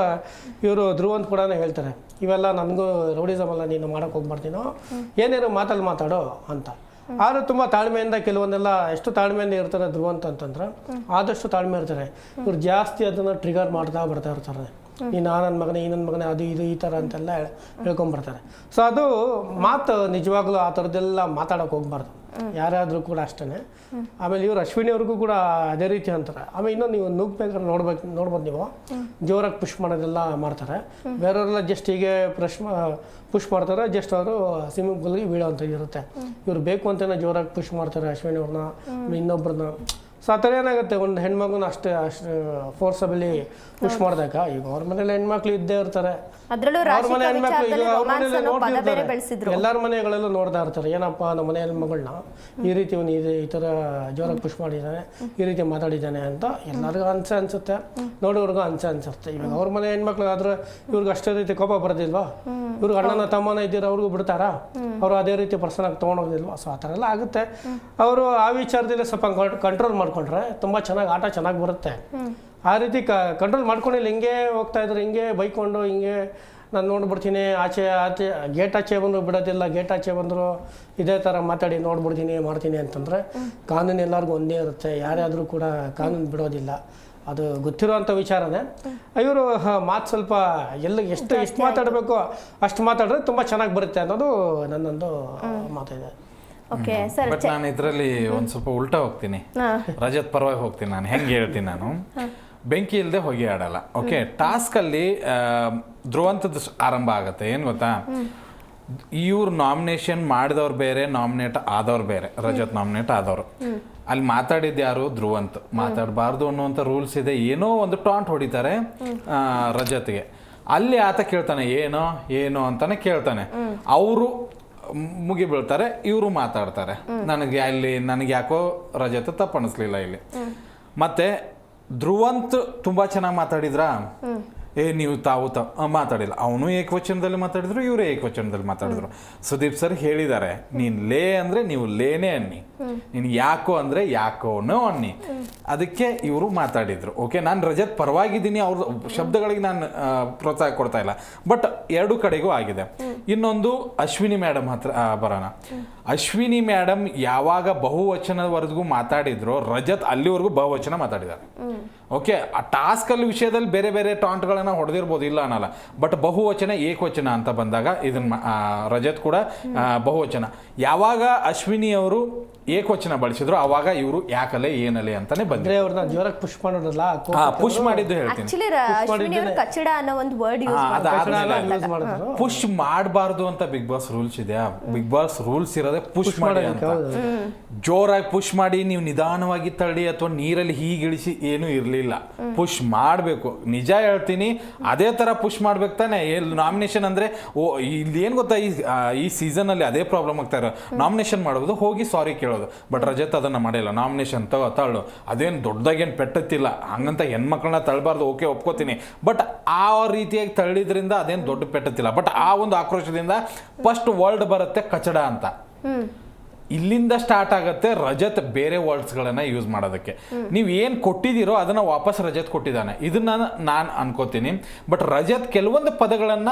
ಇವರು ಧ್ರುವಂತ ಕೂಡ ಹೇಳ್ತಾರೆ. ಇವೆಲ್ಲ ನನಗೂ ರೌಡಿಸಮ್ ಎಲ್ಲ ನೀನು ಮಾಡೋಕೆ ಹೋಗ್ಬಾರ್ತೀನೋ ಏನೇನು ಮಾತಲ್ಲಿ ಮಾತಾಡೋ ಅಂತ. ಆದರೂ ತುಂಬ ತಾಳ್ಮೆಯಿಂದ ಕೆಲವೊಂದೆಲ್ಲ ಎಷ್ಟು ತಾಳ್ಮೆಯಿಂದ ಇರ್ತಾರೆ ಧ್ರುವಂತ ಅಂತಂದ್ರೆ ಆದಷ್ಟು ತಾಳ್ಮೆ ಇರ್ತಾರೆ. ಇವ್ರು ಜಾಸ್ತಿ ಅದನ್ನು ಟ್ರಿಗರ್ ಮಾಡ್ತಾ ಬರ್ತಾ ಇರ್ತಾರೆ. ನೀನು ಆ ನನ್ನ ಮಗನೇ ಈ ನನ್ನ ಮಗನೇ ಅದು ಇದು ಈ ಥರ ಅಂತೆಲ್ಲ ಹೇಳ್- ಹೇಳ್ಕೊಂಬರ್ತಾರೆ ಸೊ ಅದು ಮಾತು ನಿಜವಾಗ್ಲೂ ಆ ಥರದ್ದೆಲ್ಲ ಮಾತಾಡೋಕೆ ಹೋಗ್ಬಾರ್ದು. ಯಾರಾದರೂ ಕೂಡ ಅಷ್ಟೇ ಆಮೇಲೆ ಇವರು ಅಶ್ವಿನಿ ಅವ್ರಿಗೂ ಕೂಡ ಅದೇ ರೀತಿ ಅಂತಾರೆ. ಆಮೇಲೆ ಇನ್ನೊಂದು ನೀವು ನುಗ್ಬೇಕಾದ್ರೆ ನೋಡ್ಬೇಕು ನೋಡ್ಬೋದು ನೀವು. ಜೋರಾಗಿ ಪುಷ್ ಮಾಡೋದೆಲ್ಲ ಮಾಡ್ತಾರೆ. ಬೇರೆಯವರೆಲ್ಲ ಜಸ್ಟ್ ಹೀಗೆ ಪ್ರಶ್ ಪುಷ್ ಮಾಡ್ತಾರೆ ಜಸ್ಟ್ ಅವರು ಸ್ವಿಮ್ಮಿಂಗ್ ಪೂಲ್ಗೆ ಅಂತ ಇರುತ್ತೆ. ಇವ್ರು ಬೇಕು ಅಂತಲೇ ಜೋರಾಗಿ ಪುಷ್ ಮಾಡ್ತಾರೆ ಅಶ್ವಿನಿ ಅವ್ರನ್ನ ಇನ್ನೊಬ್ರನ್ನ. ಸೊ ಆ ಥರ ಏನಾಗುತ್ತೆ ಒಂದು ಹೆಣ್ಮಗುನ ಅಷ್ಟೇ ಅಷ್ಟು ಫೋರ್ಸಬಲಿ ಪುಷ್ ಮಾಡ್ದಾಗ ಈಗ ಅವ್ರ ಮನೇಲಿ ಹೆಣ್ಮಕ್ಳು ಇದ್ದೇ ಇರ್ತಾರೆ. ಅದ್ರಲ್ಲೂ ಅವ್ರ ಮನೆ ರಾಶಿಕಾ ಹೆಣ್ಮಕ್ಳು ಈಗ ವಿಚಾರದಲ್ಲಿ ಅವ್ರ ಮನೇಲಿ ಅನ್ನೋ ಪದ ಬೇರೆ ನೋಡ್ತಿರ್ತಾರೆ ಎಲ್ಲರ ಮನೆಗಳಲ್ಲೂ ನೋಡ್ತಾ ಇರ್ತಾರೆ. ಏನಪ್ಪ ನಮ್ಮ ಮನೆ ಹೆಣ್ಮಗಳನ್ನ ಈ ರೀತಿ ಒಂದು ಇದೆ ಈ ಥರ ಜೋರಾಗಿ ಪುಷ್ ಮಾಡಿದ್ದಾನೆ ಈ ರೀತಿ ಮಾತಾಡಿದ್ದಾನೆ ಅಂತ ಎಲ್ಲರಿಗೂ ಅನ್ಸೆ ಅನ್ಸುತ್ತೆ. ನೋಡೋರ್ಗೂ ಅನ್ಸೆ ಅನ್ಸುತ್ತೆ. ಇವಾಗ ಅವ್ರ ಮನೆ ಹೆಣ್ಮಕ್ಳು ಆದ್ರೆ ಇವ್ರಿಗೆ ಅಷ್ಟೇ ರೀತಿ ಕೋಪ ಬರೋದಿಲ್ವಾ? ಇವ್ರಿಗೆ ಅಣ್ಣನ ತಮ್ಮನ ಇದ್ದೀರ ಅವ್ರಿಗೂ ಬಿಡ್ತಾರಾ? ಅವರು ಅದೇ ರೀತಿ ಪರ್ಸನ್ ಆಗಿ ತೊಗೊಂಡೋಗಿಲ್ವಾ ಸೊ ಆ ಥರ ಎಲ್ಲ ಆಗುತ್ತೆ. ಅವರು ಆ ವಿಚಾರದಲ್ಲಿ ಸ್ವಲ್ಪ ಕಂಟ್ರೋಲ್ ಮಾಡ್ಕೊಂಡ್ರೆ ತುಂಬ ಚೆನ್ನಾಗಿ ಆಟ ಚೆನ್ನಾಗಿ ಬರುತ್ತೆ. ಆ ರೀತಿ ಕ ಕಂಟ್ರೋಲ್ ಮಾಡ್ಕೊಂಡಿಲ್ಲ ಹಿಂಗೆ ಹೋಗ್ತಾ ಇದ್ರೆ ಹಿಂಗೆ ಬೈಕೊಂಡು ಹಿಂಗೆ ನಾನು ನೋಡ್ಬಿಡ್ತೀನಿ ಆಚೆ ಆಚೆ ಗೇಟ್ ಆಚೆ ಬಂದು ಬಿಡೋದಿಲ್ಲ ಗೇಟ್ ಆಚೆ ಬಂದರು ಇದೇ ಥರ ಮಾತಾಡಿ ನೋಡ್ಬಿಡ್ತೀನಿ ಮಾಡ್ತೀನಿ ಅಂತಂದರೆ ಕಾನೂನು ಎಲ್ಲರಿಗೂ ಒಂದೇ ಇರುತ್ತೆ ಯಾರೇ ಆದರೂ ಕೂಡ ಕಾನೂನು ಬಿಡೋದಿಲ್ಲ. ಅದು ಗೊತ್ತಿರೋವಂಥ ವಿಚಾರನೇ. ಇವರು ಮಾತು ಸ್ವಲ್ಪ ಎಲ್ಲ ಎಷ್ಟು ಎಷ್ಟು ಮಾತಾಡಬೇಕು ಅಷ್ಟು ಮಾತಾಡಿದ್ರೆ ತುಂಬ ಚೆನ್ನಾಗಿ ಬರುತ್ತೆ ಅನ್ನೋದು ನನ್ನೊಂದು ಮಾತಿದೆ. ಓಕೆ ಸರ್ ಬಟ್ ನಾನು ಇದರಲ್ಲಿ ಒಂದ್ ಸ್ವಲ್ಪ ಉಲ್ಟಾ ಹೋಗ್ತೀನಿ. ರಜತ್ ಪರವಾಗಿ ಹೋಗ್ತೀನಿ ನಾನು. ಹೆಂಗೆ ಹೇಳ್ತೀನಿ ನಾನು? ಬೆಂಕಿ ಇಲ್ಲದೆ ಹೋಗಿ ಆಡಲ್ಲ. ಓಕೆ ಟಾಸ್ಕ್ ಅಲ್ಲಿ ಧ್ರುವಂತದ ಆರಂಭ ಆಗತ್ತೆ. ಏನ್ ಗೊತ್ತಾ? ಇವ್ರು ನಾಮಿನೇಷನ್ ಮಾಡಿದವ್ರು ಬೇರೆ ನಾಮಿನೇಟ್ ಆದವ್ರು ಬೇರೆ. ರಜತ್ ನಾಮಿನೇಟ್ ಆದವ್ರು. ಅಲ್ಲಿ ಮಾತಾಡಿದ್ದು ಯಾರು? ಧ್ರುವಂತ್. ಮಾತಾಡಬಾರ್ದು ಅನ್ನುವಂಥ ರೂಲ್ಸ್ ಇದೆ. ಏನೋ ಒಂದು ಟಾಂಟ್ ಹೊಡಿತಾರೆ ರಜತ್ಗೆ. ಅಲ್ಲಿ ಆತ ಕೇಳ್ತಾನೆ ಏನೋ ಏನೋ ಅಂತಾನೆ ಕೇಳ್ತಾನೆ. ಅವರು ಮುಗಿ ಬೀಳ್ತಾರೆ ಇವರು ಮಾತಾಡ್ತಾರೆ. ನನಗೆ ಅಲ್ಲಿ ನನಗೆ ಯಾಕೋ ರಜತ ತಪ್ಪನಿಸ್ಲಿಲ್ಲ ಇಲ್ಲಿ. ಮತ್ತೆ ಧ್ರುವಂತ್ ತುಂಬಾ ಚೆನ್ನಾಗಿ ಮಾತಾಡಿದ್ರಾ? ಏ ನೀವು ತಾವು ತ ಮಾತಾಡಿಲ್ಲ. ಅವನು ಏಕವಚನದಲ್ಲಿ ಮಾತಾಡಿದ್ರು ಇವರೇ ಏಕವಚನದಲ್ಲಿ ಮಾತಾಡಿದ್ರು. ಸುದೀಪ್ ಸರ್ ಹೇಳಿದ್ದಾರೆ ನೀನ್ ಲೇ ಅಂದ್ರೆ ನೀವು ಲೇನೇ ಅನ್ನಿ. ನೀನು ಯಾಕೋ ಅಂದ್ರೆ ಯಾಕೋನೋ ಅನ್ನಿ. ಅದಕ್ಕೆ ಇವರು ಮಾತಾಡಿದ್ರು. ಓಕೆ ನಾನು ರಜತ್ ಪರವಾಗಿದ್ದೀನಿ ಅವ್ರ ಶಬ್ದಗಳಿಗೆ ನಾನು ಪ್ರೋತ್ಸಾಹ ಕೊಡ್ತಾ ಇಲ್ಲ. ಬಟ್ ಎರಡು ಕಡೆಗೂ ಆಗಿದೆ. ಇನ್ನೊಂದು ಅಶ್ವಿನಿ ಮೇಡಮ್ ಹತ್ರ ಬರೋಣ. ಅಶ್ವಿನಿ ಮೇಡಮ್ ಯಾವಾಗ ಬಹುವಚನವರೆಗೂ ಮಾತಾಡಿದ್ರು ರಜತ್ ಅಲ್ಲಿವರೆಗೂ ಬಹುವಚನ ಮಾತಾಡಿದ್ದಾರೆ. ಓಕೆ ಆ ಟಾಸ್ಕಲ್ಲಿ ವಿಷಯದಲ್ಲಿ ಬೇರೆ ಬೇರೆ ಟಾಂಟ್ಗಳನ್ನ ಹೊಡೆದಿರ್ಬೋದು ಇಲ್ಲ ಅನ್ನಲ್ಲ. ಬಟ್ ಬಹುವಚನ ಏಕವಚನ ಅಂತ ಬಂದಾಗ ಇದನ್ನ ಮಾ- ರಜತ್ ಕೂಡ ಬಹುವಚನ. ಯಾವಾಗ ಅಶ್ವಿನಿ ಅವರು ಏಕವಚನ ಬಳಸಿದ್ರು ಅವಾಗ ಇವರು ಯಾಕಲೆ ಏನಲೆ ಅಂತಾನೆ ಬಂದ್ರೆ ಅವ್ರನ್ನ ಜೋರಾಗಿ ಪುಷ್ ಮಾಡೋರಲ್ಲ ಪುಷ್ ಮಾಡಿದ್ದು ಹೇಳ್ತೀನಿ. ಆಕ್ಚುಲಿ ಅಶ್ವಿನಿ ಅವರು ಕಚ್ಚಡ ಅನ್ನೋ ಒಂದು ವರ್ಡ್ ಯೂಸ್ ಪುಷ್ ಮಾಡಬಾರ್ದು ಅಂತ ಬಿಗ್ ಬಾಸ್ ರೂಲ್ಸ್ ಇದೆ ಬಿಗ್ ಬಾಸ್ ರೂಲ್ಸ್ ಇರೋದೇ ಪುಷ್ ಮಾಡಿ ಅಂತ. ಜೋರಾಗಿ ಪುಷ್ ಮಾಡಿ ನೀವು ನಿಧಾನವಾಗಿ ತಳ್ಳಿ ಅಥವಾ ನೀರಲ್ಲಿ ಹೀಗಿಳಿಸಿ ಏನೂ ಇರಲಿಲ್ಲ. ಪುಷ್ ಮಾಡಬೇಕು. ನಿಜ ಹೇಳ್ತೀನಿ ಅದೇ ತರ ಪುಷ್ ಮಾಡ್ಬೇಕು ತಾನೆ. ನಾಮಿನೇಷನ್ ಅಂದ್ರೆ ಓ ಇಲ್ಲಿ ಏನ್ ಗೊತ್ತಾ ಈ ಈ ಸೀಸನ್ ಅಲ್ಲಿ ಅದೇ ಪ್ರಾಬ್ಲಮ್ ಆಗ್ತಾ ಇರೋ ನಾಮಿನೇಷನ್ ಮಾಡೋದು ಹೋಗಿ ಸಾರಿ ಕೇಳೋದು. ಬಟ್ ರಜತ್ ಅದನ್ನ ಮಾಡಿಲ್ಲ. ನಾಮಿನೇಷನ್ ತಗೋ ತಳ್ಳು. ಅದೇನು ದೊಡ್ಡದಾಗೇನು ಪೆಟ್ಟತ್ತಿಲ್ಲ. ಹಂಗಂತ ಹೆಣ್ಮಕ್ಳನ್ನ ತಳ್ಳಬಾರ್ದು ಓಕೆ ಒಪ್ಕೋತೀನಿ. ಬಟ್ ಆ ರೀತಿಯಾಗಿ ತಳ್ಳಿದ್ರಿಂದ ಅದೇನು ದೊಡ್ಡ ಪೆಟ್ಟತ್ತಿಲ್ಲ. ಬಟ್ ಆ ಒಂದು ಆಕ್ರೋಶದಿಂದ ಫಸ್ಟ್ ವರ್ಲ್ಡ್ ಬರುತ್ತೆ ಕಚಡ ಅಂತ. ಇಲ್ಲಿಂದ ಸ್ಟಾರ್ಟ್ ಆಗುತ್ತೆ ರಜತ್ ಬೇರೆ ವರ್ಡ್ಸ್ಗಳನ್ನ ಯೂಸ್ ಮಾಡೋದಕ್ಕೆ. ನೀವು ಏನು ಕೊಟ್ಟಿದ್ದೀರೋ ಅದನ್ನ ವಾಪಸ್ ರಜತ್ ಕೊಟ್ಟಿದ್ದಾನೆ. ಇದನ್ನ ನಾನು ಅನ್ಕೋತೀನಿ. ಬಟ್ ರಜತ್ ಕೆಲವೊಂದು ಪದಗಳನ್ನ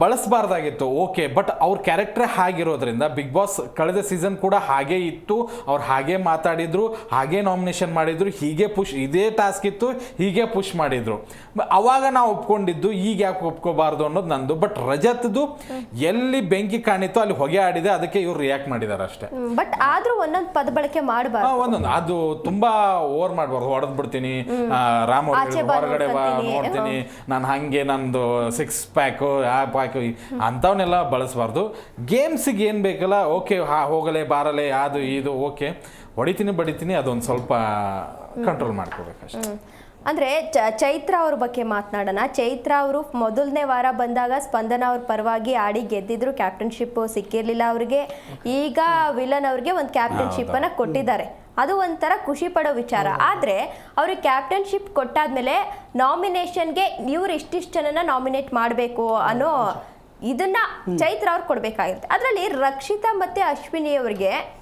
ಬಳಸಬಾರ್ದಾಗಿತ್ತು ಓಕೆ ಬಟ್ ಅವ್ರ ಕ್ಯಾರೆಕ್ಟರ್ ಹಾಗಿರೋದ್ರಿಂದ ಬಿಗ್ ಬಾಸ್ ಕಳೆದ ಸೀಸನ್ ಕೂಡ ಹಾಗೆ ಇತ್ತು ಅವ್ರು ಹಾಗೆ ಮಾತಾಡಿದ್ರು ಹಾಗೆ ನಾಮಿನೇಷನ್ ಮಾಡಿದ್ರು ಹೀಗೆ ಪುಷ್ ಇದೇ ಟಾಸ್ಕ್ ಇತ್ತು ಹೀಗೆ ಪುಷ್ ಮಾಡಿದ್ರು. ಅವಾಗ ನಾವು ಒಪ್ಕೊಂಡಿದ್ದು ಈಗ ಯಾಕೆ ಒಪ್ಕೋಬಾರ್ದು ಅನ್ನೋದು ನಂದು ಬಟ್ ರಜತ್ದು ಎಲ್ಲಿ ಬೆಂಕಿ ಕಾಣಿತ್ತು ಅಲ್ಲಿ ಹೊಗೆ ಆಡಿದೆ ಅದಕ್ಕೆ ಇವ್ರು ರಿಯಾಕ್ಟ್ ಮಾಡಿದ್ದಾರೆ ಅಷ್ಟೇ. ಬಟ್ ಆದ್ರೂ ಒಂದೊಂದು ಪದ ಬಳಕೆ ಮಾಡಬಾರ್ದು. ಒಂದೊಂದು ಅದು ತುಂಬಾ ಓವರ್ ಮಾಡಬಾರ್ದು ಹೊಡೆದ್ ಬಿಡ್ತೀನಿ ರಾಮ ಹೊರಗಡೆ ನೋಡ್ತೀನಿ. ನಾನು ಹಂಗೆ ನಂದು ಸಿಕ್ಸ್ ಪ್ಯಾಕು ಆ ಹಾಕಿ ಅಂಥವನ್ನೆಲ್ಲ ಬಳಸಬಾರ್ದು. ಗೇಮ್ಸಿಗೆ ಏನು ಬೇಕಲ್ಲ ಓಕೆ ಹಾ ಹೋಗಲೆ ಬಾರಲೆ ಅದು ಇದು ಓಕೆ ಹೊಡಿತೀನಿ ಬಡಿತೀನಿ ಅದೊಂದು ಸ್ವಲ್ಪ ಕಂಟ್ರೋಲ್ ಮಾಡ್ಕೋಬೇಕಷ್ಟೇ ಅಂದರೆ ಅಂದ್ರೆ ಚ- ಚೈತ್ರ ಅವ್ರ ಬಗ್ಗೆ ಮಾತನಾಡೋಣ. ಚೈತ್ರ ಅವರು ಮೊದಲನೇ ವಾರ ಬಂದಾಗ ಸ್ಪಂದನ ಅವ್ರ ಪರವಾಗಿ ಆಡಿ ಗೆದ್ದಿದ್ರು. ಕ್ಯಾಪ್ಟನ್ಶಿಪ್ ಸಿಕ್ಕಿರಲಿಲ್ಲ ಅವ್ರಿಗೆ. ಈಗ ವಿಲನ್ ಅವ್ರಿಗೆ ಒಂದು ಕ್ಯಾಪ್ಟನ್ಶಿಪ್ಪನ್ನು ಕೊಟ್ಟಿದ್ದಾರೆ. ಅದು ಒಂಥರ ಖುಷಿ ಪಡೋ ವಿಚಾರ. ಆದರೆ ಅವ್ರಿಗೆ ಕ್ಯಾಪ್ಟನ್ಶಿಪ್ ಕೊಟ್ಟಾದ್ಮೇಲೆ ನಾಮಿನೇಷನ್ಗೆ ಇವ್ರು ಇಷ್ಟಿಷ್ಟು ಜನನ ನಾಮಿನೇಟ್ ಮಾಡಬೇಕು ಅನ್ನೋ ಇದನ್ನ ಚೈತ್ರ ಅವ್ರು ಕೊಡಬೇಕಾಗಿರುತ್ತೆ. ಅದರಲ್ಲಿ ರಕ್ಷಿತಾ ಮತ್ತೆ ಅಶ್ವಿನಿ ಅವ್ರಿಗೆ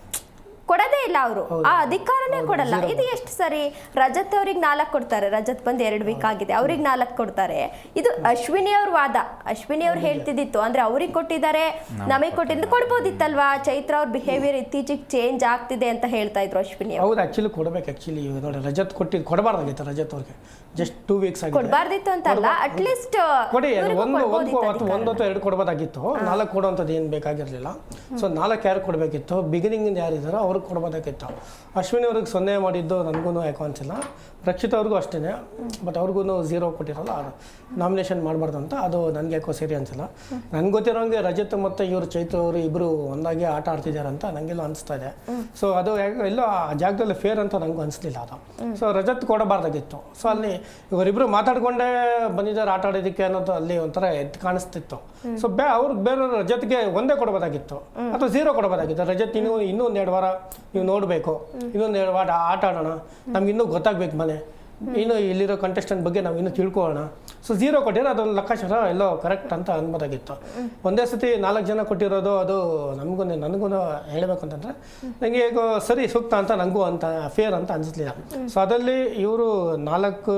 ಕೊಡದೇ ಇಲ್ಲ ಅವರು. ಆ ಅಧಿಕಾರನೇ ಕೊಡಲ್ಲ. ಇದು ಎಷ್ಟು ಸರಿ? ರಜತ್ ಅವ್ರಿಗೆ ನಾಲ್ಕು ಕೊಡ್ತಾರೆ. ರಜತ್ ಬಂದು ಎರಡು ವೀಕ್ ಆಗಿದೆ. ಅವ್ರಿಗೆ ನಾಲ್ಕು ಕೊಡ್ತಾರೆ. ಇದು ಅಶ್ವಿನಿ ಅವ್ರ ವಾದ. ಅಶ್ವಿನಿ ಅವ್ರು ಹೇಳ್ತಿದ್ದಿತ್ತು. ಅಂದ್ರೆ ಅವ್ರಿಗೆ ಕೊಟ್ಟಿದ್ದಾರೆ. ನಮಗೆ ಕೊಟ್ಟಿದ್ದು ಕೊಡ್ಬೋದಿತ್ತಲ್ವಾ? ಚೈತ್ರ ಅವ್ರ ಬಿಹೇವಿಯರ್ ಇತ್ತೀಚೆಗೆ ಚೇಂಜ್ ಆಗ್ತಿದೆ ಅಂತ ಹೇಳ್ತಾ ಇದ್ರು ಅಶ್ವಿನಿ ಅವ್ರು. ಹೌದು ಆಕ್ಚುಲಿ ಕೊಡ್ಬೇಕು ಆಕ್ಚುಲಿ ನೋಡಿ ರಜತ್ ಕೊಟ್ಟಿದ್ದು ಕೊಡಬಾರ್ದಾಗಿತ್ತು ರಜತ್ ಅವ್ರಿಗೆ. ಜಸ್ಟ್ ಟೂ ವೀಕ್ಸ್ ಆಗಿದೆ. ಕೊಡ್ಬಾರ್ದಿತ್ತು ಅಂತ ಅಲ್ಲ ಅಟ್ಲೀಸ್ಟ್ ಕೊಡಿ ಒಂದು ಒಂದು ಒಂದು ಅಥವಾ ಎರಡು ಕೊಡಬೋದಾಗಿತ್ತು. ನಾಲ್ಕು ಕೊಡುವಂಥದ್ದು ಏನು ಬೇಕಾಗಿರಲಿಲ್ಲ. ಸೊ ನಾಲ್ಕು ಯಾರು ಕೊಡಬೇಕಿತ್ತು? ಬಿಗಿನಿಂಗಿಂದ ಯಾರಿದ್ದಾರೋ ಅವ್ರಿಗೆ ಕೊಡ್ಬೋದಾಗಿತ್ತು ಅಶ್ವಿನಿ ಅವ್ರಿಗೆ ಸೊನ್ನೆ ಮಾಡಿದ್ದು ನನಗೂ ಯಾಕೋ ಅನಿಸಿಲ್ಲ. ರಕ್ಷಿತ್ ಅವ್ರಿಗೂ ಅಷ್ಟೇ ಬಟ್ ಅವ್ರಿಗೂ ಝೀರೋ ಕೊಟ್ಟಿರಲ್ಲ ನಾಮಿನೇಷನ್ ಮಾಡಬಾರ್ದು ಅಂತ ಅದು ನನಗೆ ಯಾಕೋ ಸರಿ ಅನಿಸಿಲ್ಲ. ನನಗೆ ಗೊತ್ತಿರೋಂಗೆ ರಜತ್ ಮತ್ತು ಇವರು ಚೈತ್ರ ಅವರು ಇಬ್ಬರು ಒಂದಾಗಿ ಆಟ ಆಡ್ತಿದ್ದಾರೆ ಅಂತ ನನಗೆಲ್ಲ ಅನಿಸ್ತಾ ಇದೆ. ಸೊ ಅದು ಎಲ್ಲ ಆ ಜಾಗದಲ್ಲಿ ಫೇರ್ ಅಂತ ನನಗೂ ಅನಿಸ್ಲಿಲ್ಲ ಅದು. ಸೊ ರಜತ್ ಕೊಡಬಾರ್ದಾಗಿತ್ತು. ಸೊ ಅಲ್ಲಿ ಇವರಿಬ್ಬರು ಮಾತಾಡ್ಕೊಂಡೇ ಬಂದಿದ್ದಾರೆ ಆಟ ಆಡೋದಕ್ಕೆ ಅನ್ನೋದು ಅಲ್ಲಿ ಒಂಥರ ಎದ್ದು ಕಾಣಿಸ್ತಿತ್ತು. ಸೊ ಬೇ ಅವ್ರಿಗೆ ಬೇರೆ ರಜತ್ಗೆ ಒಂದೇ ಕೊಡಬೋದಾಗಿತ್ತು. ಅಥವಾ ಝೀರೋ ಕೊಡಬೋದಾಗಿತ್ತು. ರಜತ್ ಇನ್ನೂ ಇನ್ನೂ ಒಂದು ಎರಡು ವಾರ ನೀವು ನೋಡಬೇಕು. ಇನ್ನೊಂದು ಎರಡು ವಾರ ಆಟ ಆಡೋಣ. ನಮ್ಗೆ ಇನ್ನೂ ಗೊತ್ತಾಗ್ಬೇಕು ಮನೆ. ಇನ್ನು ಇಲ್ಲಿರೋ ಕಂಟೆಸ್ಟೆಂಟ್ ಬಗ್ಗೆ ನಾವು ಇನ್ನೂ ತಿಳ್ಕೊಳ್ಳೋಣ. ಸೊ ಝೀರೋ ಕೊಟ್ಟಿರೋ ಅದೊಂದು ಲೆಕ್ಕಾಚಾರ ಎಲ್ಲೋ ಕರೆಕ್ಟ್ ಅಂತ ಅನ್ಬೋದಾಗಿತ್ತು. ಒಂದೇ ಸತಿ ನಾಲ್ಕು ಜನ ಕೊಟ್ಟಿರೋದು ಅದು ನಮಗೂ ನನಗೂ ಹೇಳಬೇಕು ಅಂತಂದರೆ ನನಗೆ ಈಗ ಸರಿ ಸೂಕ್ತ ಅಂತ ನನಗೂ ಅಂತ ಫೇರ್ ಅಂತ ಅನಿಸ್ಲಿಲ್ಲ. ಸೊ ಅದರಲ್ಲಿ ಇವರು ನಾಲ್ಕು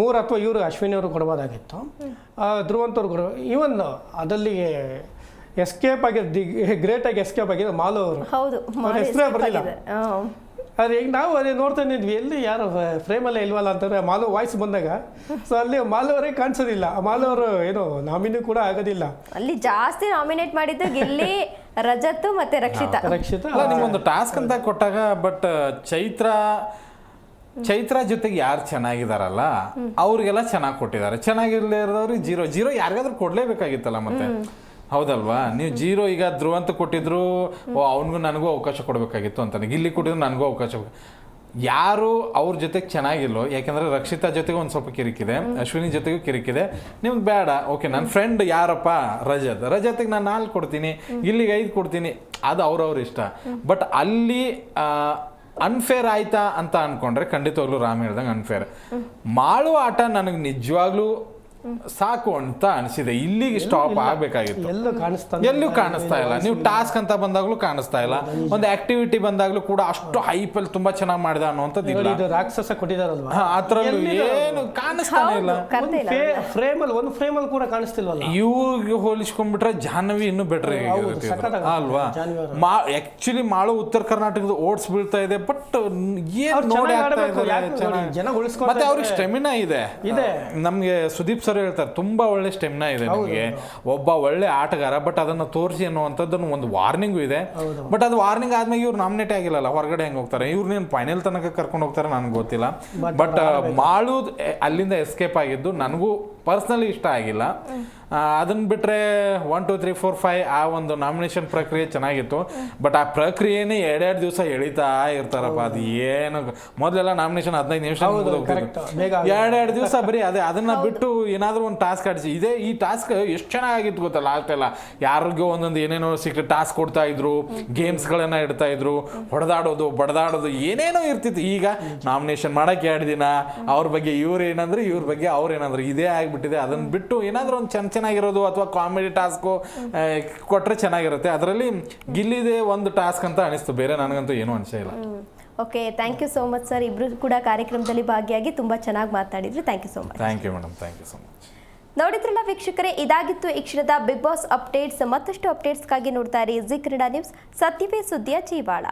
ಮೂರು ಅಥವಾ ಇವರು ಅಶ್ವಿನಿ ಅವರು ಕೊಡ್ಬೋದಾಗಿತ್ತು. ಧ್ರುವಂತವ್ರು ಕೊಡ ಇವನ್ ಅದರಲ್ಲಿ ಎಸ್ಕೇಪ್ ಆಗಿರೋ ಗ್ರೇಟ್ ಆಗಿ ಎಸ್ಕೇಪ್ ಆಗಿರೋ ಮಾಲು ಅವ್ರ. ಹೆಸರೇ ಬರಲಿಲ್ಲ. ಅದೇ ಈಗ ನಾವು ಅದೇ ನೋಡ್ತಾ ಇದ್ವಿ ಎಲ್ಲಿ ಯಾರು ಫ್ರೇಮಲ್ಲೇ ಇಲ್ವಲ್ಲ ಅಂತಂದ್ರೆ ಮಾಲು ವಾಯ್ಸ್ ಬಂದಾಗ ಸೊ ಅಲ್ಲಿ ಮಾಲು ಅವರೇ ಕಾಣಿಸೋದಿಲ್ಲ. ಆ ಮಾಲು ಅವರು ಏನು ನಾಮಿನಿ ಕೂಡ ಆಗೋದಿಲ್ಲ. ಅಲ್ಲಿ ಜಾಸ್ತಿ ನಾಮಿನೇಟ್ ಮಾಡಿದ್ದು ಗಿಲ್ಲಿ ರಜತ್ ಮತ್ತೆ ರಕ್ಷಿತಾ. ರಕ್ಷಿತ. ಅಲ್ಲ ನಿಮ್ಗೊಂದು ಟಾಸ್ಕ್ ಅಂತ ಕೊಟ್ಟಾಗ ಬಟ್ ಚೈತ್ರ ಚೈತ್ರ ಜೊತೆಗೆ ಯಾರು ಚೆನ್ನಾಗಿದಾರಲ್ಲ ಅವ್ರಿಗೆಲ್ಲ ಚೆನ್ನಾಗಿ ಕೊಟ್ಟಿದ್ದಾರೆ. ಚೆನ್ನಾಗಿರ್ಲಿರೋರಿಗೆ ಜೀರೋ ಜೀರೋ ಯಾರಿಗಾದ್ರೂ ಕೊಡ್ಲೇಬೇಕಾಗಿತ್ತಲ್ಲ ಮತ್ತೆ? ಹೌದಲ್ವಾ? ನೀವು ಜೀರೋ ಈಗ ಧ್ರುವಂತ ಕೊಟ್ಟಿದ್ರು ಓ ಅವನಿಗೂ ನನಗೂ ಅವಕಾಶ ಕೊಡಬೇಕಾಗಿತ್ತು ಅಂತಾನೆ. ಇಲ್ಲಿ ಕೊಟ್ಟಿದ್ರು ನನಗೂ ಅವಕಾಶ ಯಾರು ಅವ್ರ ಜೊತೆಗೆ ಚೆನ್ನಾಗಿಲ್ಲೋ ಯಾಕಂದ್ರೆ ರಕ್ಷಿತಾ ಜೊತೆಗೆ ಒಂದು ಸ್ವಲ್ಪ ಕಿರಿಕಿದೆ ಅಶ್ವಿನಿ ಜೊತೆಗೂ ಕಿರಿಕಿದೆ. ನಿಮ್ಗೆ ಬೇಡ. ಓಕೆ ನನ್ನ ಫ್ರೆಂಡ್ ಯಾರಪ್ಪ? ರಜತ್. ರಜತ್ಗೆ ನಾನು ನಾಲ್ಕು ಕೊಡ್ತೀನಿ ಇಲ್ಲಿಗೆ ಐದು ಕೊಡ್ತೀನಿ. ಅದು ಅವ್ರವ್ರ ಇಷ್ಟ. ಬಟ್ ಅಲ್ಲಿ ಅನ್ಫೇರ್ ಆಯ್ತಾ ಅಂತ ಅನ್ಕೊಂಡ್ರೆ ಖಂಡಿತವಾಗ್ಲೂ ರಾಮ್ ಹೇಳ್ದಂಗೆ ಅನ್ಫೇರ್ ಮಾಡುವ ಆಟ ನನಗೆ ನಿಜವಾಗ್ಲೂ ಸಾಕು ಅಂತ ಅನಿಸಿದೆ. ಇಲ್ಲಿಗೆ ಸ್ಟಾಪ್ ಆಗ್ಬೇಕಾಗಿತ್ತು. ಎಲ್ಲೂ ಕಾಣಿಸ್ತಾ ಎಲ್ಲೂ ಕಾಣಿಸ್ತಾ ಇಲ್ಲ. ನೀವು ಟಾಸ್ಕ್ ಅಂತ ಬಂದಾಗ್ಲೂ ಕಾಣಿಸ್ತಾ ಇಲ್ಲ. ಒಂದು ಆಕ್ಟಿವಿಟಿ ಬಂದಾಗ್ಲೂ ಕೂಡ ಅಷ್ಟು ಹೈಪಲ್ಲಿ ತುಂಬಾ ಚೆನ್ನಾಗಿ ಮಾಡಿದ ಅನ್ನುವಂಥದ್ದು ಇಲ್ಲ ಇದು ರಾಕ್ಷಸ ಕೊಟ್ಟಿದಾರಲ್ವಾ? ಅದ್ರಲ್ಲೂ ಏನು ಕಾಣಿಸ್ತಾನೆ ಇಲ್ಲ. ಫ್ರೇಮ್ ಅಲ್ಲಿ ಒಂದು ಫ್ರೇಮ್ ಅಲ್ಲಿ ಕೂಡ ಕಾಣಿಸ್ತಿಲ್ವಲ್ಲ? ಇವ್ರಿಗೆ ಹೋಲಿಸ್ಕೊಂಡ್ಬಿಟ್ರೆ ಜಾಹ್ನವಿ ಇನ್ನೂ ಬೆಟರ್ ಅಲ್ವಾ? ಆಕ್ಚುಲಿ ಮಾಳು ಉತ್ತರ ಕರ್ನಾಟಕದ ಓಟ್ಸ್ ಬೀಳ್ತಾ ಇದೆ ಬಟ್ ಏನ್ ನೋಡಿ ಆಗ್ತಾ ಉಳಿಸ್ಕೊಳ್ತಾ ಮತ್ತೆ ಅವ್ರಿಗೆ. ಸ್ಟೆಮಿನಾ ಇದೆ. ಇದೆ. ನಮ್ಗೆ ಸುದೀಪ್ ಸರ್ ಹೇಳ್ತಾರೆ ತುಂಬಾ ಒಳ್ಳೆ ಸ್ಟೆಮ್ನಾ ಇದೆ ನಿಮಗೆ. ಒಬ್ಬ ಒಳ್ಳೆ ಆಟಗಾರ ಬಟ್ ಅದನ್ನ ತೋರಿಸಿ ಅನ್ನುವಂಥದ್ದನ್ನು ಒಂದು ವಾರ್ನಿಂಗ್ ಇದೆ. ಬಟ್ ಅದು ವಾರ್ನಿಂಗ್ ಆದ್ಮೇಲೆ ಇವ್ರು ನಾಮಿನೇಟ್ ಆಗಿಲ್ಲಲ್ಲ ಹೊರಗಡೆ ಹೆಂಗ್ ಹೋಗ್ತಾರೆ? ಇವ್ರು ನೀನು ಫೈನಲ್ ತನಕ ಕರ್ಕೊಂಡು ಹೋಗ್ತಾರೆ ನನಗೆ ಗೊತ್ತಿಲ್ಲ. ಬಟ್ ಮಾಳು ಅಲ್ಲಿಂದ ಎಸ್ಕೇಪ್ ಆಗಿದ್ದು ನನಗೂ ಪರ್ಸ್ನಲಿ ಇಷ್ಟ ಆಗಿಲ್ಲ. ಅದನ್ನ ಬಿಟ್ರೆ one two three four five ಆ ಒಂದು ನಾಮಿನೇಷನ್ ಪ್ರಕ್ರಿಯೆ ಚೆನ್ನಾಗಿತ್ತು. ಬಟ್ ಆ ಪ್ರಕ್ರಿಯೆನೇ ಎರಡೆರಡು ದಿವಸ ಎಳಿತಾ ಇರ್ತಾರಪ್ಪ ಅದು ಏನು ಮೊದಲೆಲ್ಲ ನಾಮಿನೇಷನ್ ಹದಿನೈದು ನಿಮಿಷ ಎರಡೆರಡು ದಿವಸ ಬರೀ ಅದೇ ಅದನ್ನ ಬಿಟ್ಟು ಏನಾದ್ರೂ ಒಂದು ಟಾಸ್ಕ್ ಆಡಿಸಿ. ಇದೇ ಈ ಟಾಸ್ಕ್ ಎಷ್ಟು ಚೆನ್ನಾಗಿತ್ತು ಗೊತ್ತಲ್ಲ ಆಗ್ತಾಯಿಲ್ಲ ಯಾರಿಗೂ ಒಂದೊಂದು ಏನೇನೋ ಸಿಕ್ಕ ಟಾಸ್ಕ್ ಕೊಡ್ತಾ ಇದ್ರು ಗೇಮ್ಸ್ಗಳನ್ನ ಇಡ್ತಾ ಇದ್ರು ಹೊಡೆದಾಡೋದು ಬಡದಾಡೋದು ಏನೇನೋ ಇರ್ತಿತ್ತು. ಈಗ ನಾಮಿನೇಷನ್ ಮಾಡಕ್ಕೆ ಎರಡು ದಿನ ಅವ್ರ ಬಗ್ಗೆ ಇವ್ರು ಏನಂದ್ರೆ ಇವ್ರ ಬಗ್ಗೆ ಅವ್ರು ಏನಂದ್ರೆ ಇದೇ ಆಗ್ಬಿಟ್ಟಿದೆ ಅದನ್ನ ಬಿಟ್ಟು ಏನಾದ್ರೂ ಒಂದು ಚೆನ್ನ ಚೆನ್ನಾಗಿರೋದು ಅಥವಾ ಕಾಮಿಡಿ ಟಾಸ್ಕು ಕೊಟ್ರೆ ಚೆನ್ನಾಗಿರುತ್ತೆ. ಅದರಲ್ಲಿ ಗಿಲ್ಲಿದೆ ಒಂದು ಟಾಸ್ಕ್ ಅಂತ ಅನಿಸ್ತು. ಬೇರೆ ನನಗಂತೂ ಏನೂ ಅನಿಸೇ ಇಲ್ಲ. Okay thank you so much sir ಇಬ್ರು ಕೂಡ ಕಾರ್ಯಕ್ರಮದಲ್ಲಿ ಭಾಗಿಯಾಗಿ ತುಂಬಾ ಚೆನ್ನಾಗಿ ಮಾತಾಡಿದ್ರಿ. Thank you so much thank you madam thank you so much ನೋಡಿದ್ರಲ್ಲ ವೀಕ್ಷಕರೇ ಇದಾಗಿತ್ತು ಈ ಕ್ಷಣದ ಬಿಗ್ ಬಾಸ್ ಅಪ್ಡೇಟ್ಸ್ ಮತ್ತಷ್ಟು ಅಪ್ಡೇಟ್ಸ್ಗಾಗಿ ನೋಡ್ತಾ ಇರಿ. ಜಿ ಕನ್ನಡ ನ್ಯೂಸ್ ಸತ್ಯವೇ ಸುದ್ದಿಯ ಜೀವಾಳ